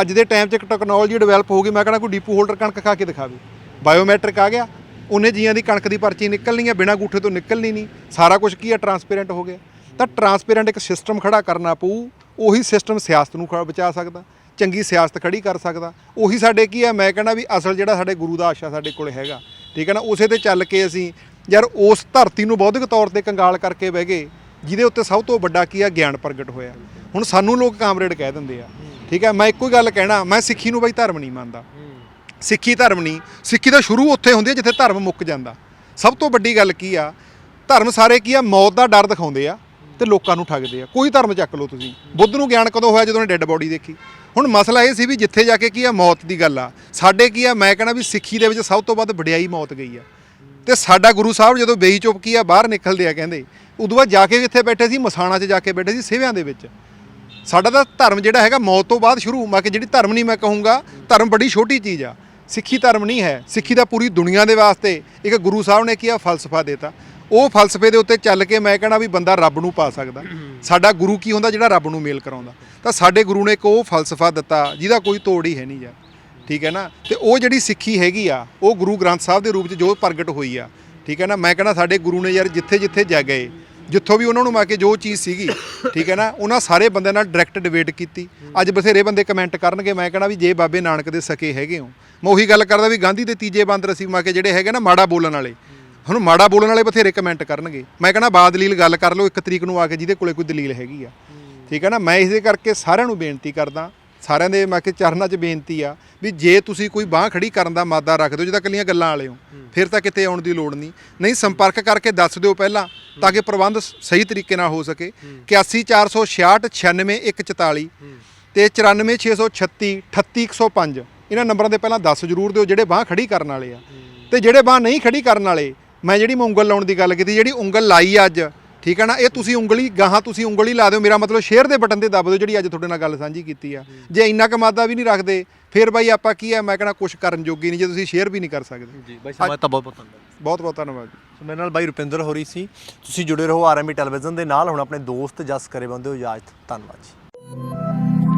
Speaker 1: ਅੱਜ ਦੇ ਟਾਈਮ 'ਚ ਇੱਕ ਟੈਕਨੋਲੋਜੀ ਡਿਵੈਲਪ ਹੋ ਗਈ ਮੈਂ ਕਹਿੰਦਾ ਕੋਈ ਡੀਪੂ ਹੋਲਡਰ ਕਣਕ ਖਾ ਕੇ ਦਿਖਾਵੇ। ਬਾਇਓਮੈਟ੍ਰਿਕ ਆ ਗਿਆ। ਉਹਨੇ ਜੀਆਂ ਦੀ ਕਣਕ ਦੀ ਪਰਚੀ ਨਿਕਲਣੀ ਆ। ਬਿਨਾਂ ਗੂਠੇ ਤੋਂ ਨਿਕਲਣੀ ਨਹੀਂ। ਸਾਰਾ ਕੁਝ ਕੀ ਆ? ਟਰਾਂਸਪੇਰੈਂਟ ਹੋ ਗਿਆ। ਤਾਂ ਟਰਾਂਸਪੇਰੈਂਟ ਇੱਕ ਸਿਸਟਮ ਖੜਾ ਕਰਨਾ ਪਊ। ਉਹੀ ਸਿਸਟਮ ਸਿਆਸਤ ਨੂੰ ਬਚਾ ਸਕਦਾ। ਚੰਗੀ ਸਿਆਸਤ ਖੜੀ ਕਰ ਸਕਦਾ। ਉਹੀ ਸਾਡੇ ਕੀ ਆ, ਮੈਂ ਕਹਿੰਦਾ ਵੀ ਅਸਲ ਜਿਹੜਾ ਸਾਡੇ ਗੁਰੂ ਦਾ ਆਸ਼ਾ ਸਾਡੇ ਕੋਲ ਹੈਗਾ। ਠੀਕ ਹੈ ਨਾ, ਉਸੇ ਤੇ ਚੱਲ ਕੇ ਅਸੀਂ ਯਾਰ ਉਸ ਧਰਤੀ ਨੂੰ ਬੌਧਿਕ ਤੌਰ ਤੇ ਕੰਗਾਲ ਕਰਕੇ ਬਹਿ ਗਏ, ਜਿਹਦੇ ਉੱਤੇ ਸਭ ਤੋਂ ਵੱਡਾ ਕੀ ਆ, ਗਿਆਨ ਪ੍ਰਗਟ ਹੋਇਆ। ਹੁਣ ਸਾਨੂੰ ਲੋਕ ਕਾਮਰੇਡ ਕਹਿ ਦਿੰਦੇ ਆ। ਠੀਕ ਹੈ, ਮੈਂ ਇੱਕੋ ਹੀ ਗੱਲ ਕਹਿਣਾ, ਮੈਂ ਸਿੱਖੀ ਨੂੰ ਬਈ ਧਰਮ ਨਹੀਂ ਮੰਨਦਾ। ਸਿੱਖੀ ਧਰਮ ਨਹੀਂ, ਸਿੱਖੀ ਦਾ ਸ਼ੁਰੂ ਉੱਥੇ ਹੁੰਦੀ ਹੈ ਜਿੱਥੇ ਧਰਮ ਮੁੱਕ ਜਾਂਦਾ। ਸਭ ਤੋਂ ਵੱਡੀ ਗੱਲ ਕੀ ਆ, ਧਰਮ ਸਾਰੇ ਕੀ ਆ, ਮੌਤ ਦਾ ਡਰ ਦਿਖਾਉਂਦੇ ਆ ਤੇ ਲੋਕਾਂ ਨੂੰ ਠੱਗਦੇ ਆ। ਕੋਈ ਧਰਮ ਚੱਕ ਲਓ ਤੁਸੀਂ। ਬੁੱਧ ਨੂੰ ਗਿਆਨ ਕਦੋਂ ਹੋਇਆ ਜਦੋਂ ਉਹਨੇ ਡੈੱਡ ਬੋਡੀ ਦੇਖੀ? ਹੁਣ ਮਸਲਾ ਇਹ ਸੀ ਵੀ ਜਿੱਥੇ ਜਾ ਕੇ ਕੀ ਆ, ਮੌਤ ਦੀ ਗੱਲ ਆ। ਸਾਡੇ ਕੀ ਆ, ਮੈਂ ਕਹਿੰਦਾ ਵੀ ਸਿੱਖੀ ਦੇ ਵਿੱਚ ਸਭ ਤੋਂ ਵੱਧ ਵਡਿਆਈ ਮੌਤ ਗਈ ਆ। ਤੇ ਸਾਡਾ ਗੁਰੂ ਸਾਹਿਬ ਜਦੋਂ ਬੇਈ ਚੁੱਪ ਕੀ ਆ, ਬਾਹਰ ਨਿਕਲਦੇ ਆ ਕਹਿੰਦੇ, ਉਦੋਂ ਬਾਅਦ ਜਾ ਕੇ ਕਿੱਥੇ ਬੈਠੇ ਸੀ, ਮਸਾਣਾ 'ਚ ਜਾ ਕੇ ਬੈਠੇ ਸੀ, ਸਿਵਿਆਂ ਦੇ ਵਿੱਚ। ਸਾਡਾ ਤਾਂ ਧਰਮ ਜਿਹੜਾ ਹੈਗਾ, ਮੌਤ ਤੋਂ ਬਾਅਦ ਸ਼ੁਰੂ। ਮੈਂ ਕਿ ਜਿਹੜੀ ਧਰਮ ਨਹੀਂ ਮੈਂ ਕਹੂੰਗਾ, ਧਰਮ ਬੜੀ ਛੋਟੀ ਚੀਜ਼ ਆ। ਸਿੱਖੀ ਧਰਮ ਨਹੀਂ ਹੈ। ਸਿੱਖੀ ਦਾ ਪੂਰੀ ਦੁਨੀਆ ਦੇ ਵਾਸਤੇ। ਇੱਕ ਗੁਰੂ ਸਾਹਿਬ ਨੇ ਕੀ ਆ, ਫਲਸਫਾ ਦੇਤਾ। ਉਹ ਫਲਸਫੇ ਦੇ ਉੱਤੇ ਚੱਲ ਕੇ ਮੈਂ ਕਹਿਣਾ ਵੀ ਬੰਦਾ ਰੱਬ ਨੂੰ ਪਾ ਸਕਦਾ। ਸਾਡਾ ਗੁਰੂ ਕੀ ਹੁੰਦਾ ਜਿਹੜਾ ਰੱਬ ਨੂੰ ਮੇਲ ਕਰਾਉਂਦਾ? ਤਾਂ ਸਾਡੇ ਗੁਰੂ ਨੇ ਇੱਕ ਉਹ ਫਲਸਫਾ ਦਿੱਤਾ ਜਿਹਦਾ ਕੋਈ ਤੋੜ ਹੀ ਹੈ ਨਹੀਂ ਯਾਰ। ਠੀਕ ਹੈ ਨਾ? ਤੇ ਉਹ ਜਿਹੜੀ ਸਿੱਖੀ ਹੈਗੀ ਆ ਉਹ ਗੁਰੂ ਗ੍ਰੰਥ ਸਾਹਿਬ ਦੇ ਰੂਪ 'ਚ ਜੋ ਪ੍ਰਗਟ ਹੋਈ ਆ। ਠੀਕ ਹੈ ਨਾ? ਮੈਂ ਕਹਿੰਦਾ ਸਾਡੇ ਗੁਰੂ ਨੇ ਯਾਰ ਜਿੱਥੇ ਜਿੱਥੇ ਜਾ ਗਏ ਜਿੱਥੋਂ ਵੀ ਉਹਨਾਂ ਨੂੰ ਮਾ ਕੇ ਜੋ ਚੀਜ਼ ਸੀਗੀ ਠੀਕ ਹੈ ਨਾ? ਉਹਨਾਂ ਸਾਰੇ ਬੰਦਿਆਂ ਨਾਲ ਡਾਇਰੈਕਟ ਡਿਬੇਟ ਕੀਤੀ। ਅੱਜ ਬਥੇਰੇ ਬੰਦੇ ਕਮੈਂਟ ਕਰਨਗੇ ਮੈਂ ਕਹਿੰਦਾ ਵੀ ਜੇ ਬਾਬੇ ਨਾਨਕ ਦੇ ਸਕੇ ਹੈਗੇ ਹੋ। ਮੈਂ ਉਹੀ ਗੱਲ ਕਰਦਾ ਵੀ ਗਾਂਧੀ ਦੇ ਤੀਜੇ ਬਾਂਦਰ ਸੀ ਮਾ ਕੇ ਜਿਹੜੇ ਹੈਗੇ ਨਾ ਮਾੜਾ ਬੋਲਣ ਵਾਲੇ ਹੁਣ ਮਾੜਾ ਬੋਲਣ ਵਾਲੇ ਬਥੇਰੇ ਕਮੈਂਟ ਕਰਨਗੇ। ਮੈਂ ਕਹਿੰਦਾ ਬਾਦਲੀਲ ਗੱਲ ਕਰ ਲਓ, ਇੱਕ ਤਰੀਕ ਨੂੰ ਆ ਕੇ ਜਿਹਦੇ ਕੋਲੇ ਕੋਈ ਦਲੀਲ ਹੈਗੀ ਆ। ਠੀਕ ਹੈ ਨਾ? ਮੈਂ ਇਸੇ ਕਰਕੇ ਸਾਰਿਆਂ ਨੂੰ ਬੇਨਤੀ ਕਰਦਾ, ਸਾਰਿਆਂ ਦੇ ਮੈਂ ਕਿ ਚਰਨਾਂ 'ਚ ਬੇਨਤੀ ਆ ਵੀ ਜੇ ਤੁਸੀਂ ਕੋਈ ਬਾਹ ਖੜੀ ਕਰਨ ਦਾ ਮਾਦਾ ਰੱਖਦੇ ਹੋ ਜਿਹਦਾ ਕੱਲੀਆਂ ਗੱਲਾਂ ਵਾਲੇ ਹੋ, ਫਿਰ ਤਾਂ ਕਿਤੇ ਆਉਣ ਦੀ ਲੋੜ ਨਹੀਂ। ਨਹੀਂ, ਸੰਪਰਕ ਕਰਕੇ ਦੱਸ ਦਿਓ ਪਹਿਲਾਂ, ਤਾਂ ਕਿ ਪ੍ਰਬੰਧ ਸਹੀ ਤਰੀਕੇ ਨਾਲ ਹੋ ਸਕੇ। 81466 96144 ਤੇ 94636 38105 ਇਹਨਾਂ ਨੰਬਰਾਂ ਦੇ ਪਹਿਲਾਂ ਦੱਸ ਜ਼ਰੂਰ ਦਿਓ ਜਿਹੜੇ ਬਾਹ ਖੜੀ ਕਰਨ ਵਾਲੇ ਆ। ਤੇ ਜਿਹੜੇ ਬਾਹ ਨਹੀਂ ਖੜੀ ਕਰਨ ਵਾਲੇ ਮੈਂ ਜਿਹੜੀ ਮੈਂ ਉਂਗਲ ਲਾਉਣ ਦੀ ਗੱਲ ਕੀਤੀ ਜਿਹੜੀ ਉਂਗਲ ਲਾਈ ਅੱਜ ਠੀਕ ਹੈ ਨਾ ਇਹ ਤੁਸੀਂ ਉਂਗਲੀ ਗਾਹਾਂ ਤੁਸੀਂ ਉਂਗਲੀ ਲਾ ਦਿਓ ਮੇਰਾ ਮਤਲਬ ਸ਼ੇਅਰ ਦੇ ਬਟਨ ਤੇ ਦਬ ਦਿਓ ਜਿਹੜੀ ਅੱਜ ਤੁਹਾਡੇ ਨਾਲ ਗੱਲ ਸਾਂਝੀ ਕੀਤੀ ਆ। ਜੇ ਇੰਨਾ ਕਮਾਦਾ ਵੀ ਨਹੀਂ ਰੱਖਦੇ ਫਿਰ ਬਾਈ ਆਪਾਂ ਕੀ ਆ ਮੈਂ ਕਹਿੰਦਾ ਕੁਝ ਕਰਨ ਜੋਗੀ ਨਹੀਂ ਜੇ ਤੁਸੀਂ ਸ਼ੇਅਰ ਵੀ ਨਹੀਂ ਕਰ ਸਕਦੇ।
Speaker 2: ਜੀ ਬਾਈ ਸਮਾਂ ਤਾਂ ਬਹੁਤ ਬਹੁਤ ਧੰਨਵਾਦ।
Speaker 1: ਬਹੁਤ ਬਹੁਤ ਧੰਨਵਾਦ ਜੀ।
Speaker 2: ਸੋ ਮੇਰੇ ਨਾਲ ਬਾਈ ਰੁਪਿੰਦਰ ਹੋਰੀ ਸੀ ਤੁਸੀਂ ਜੁੜੇ ਰਹੋ ਆਰਐਮਬੀ ਟੈਲੀਵਿਜ਼ਨ ਦੇ ਨਾਲ ਹੁਣ ਆਪਣੇ ਦੋਸਤ ਜਸ ਕਰੇ ਬੰਦੇ ਹੋ ਇਜਾਜ਼ਤ ਧੰਨਵਾਦ ਜੀ।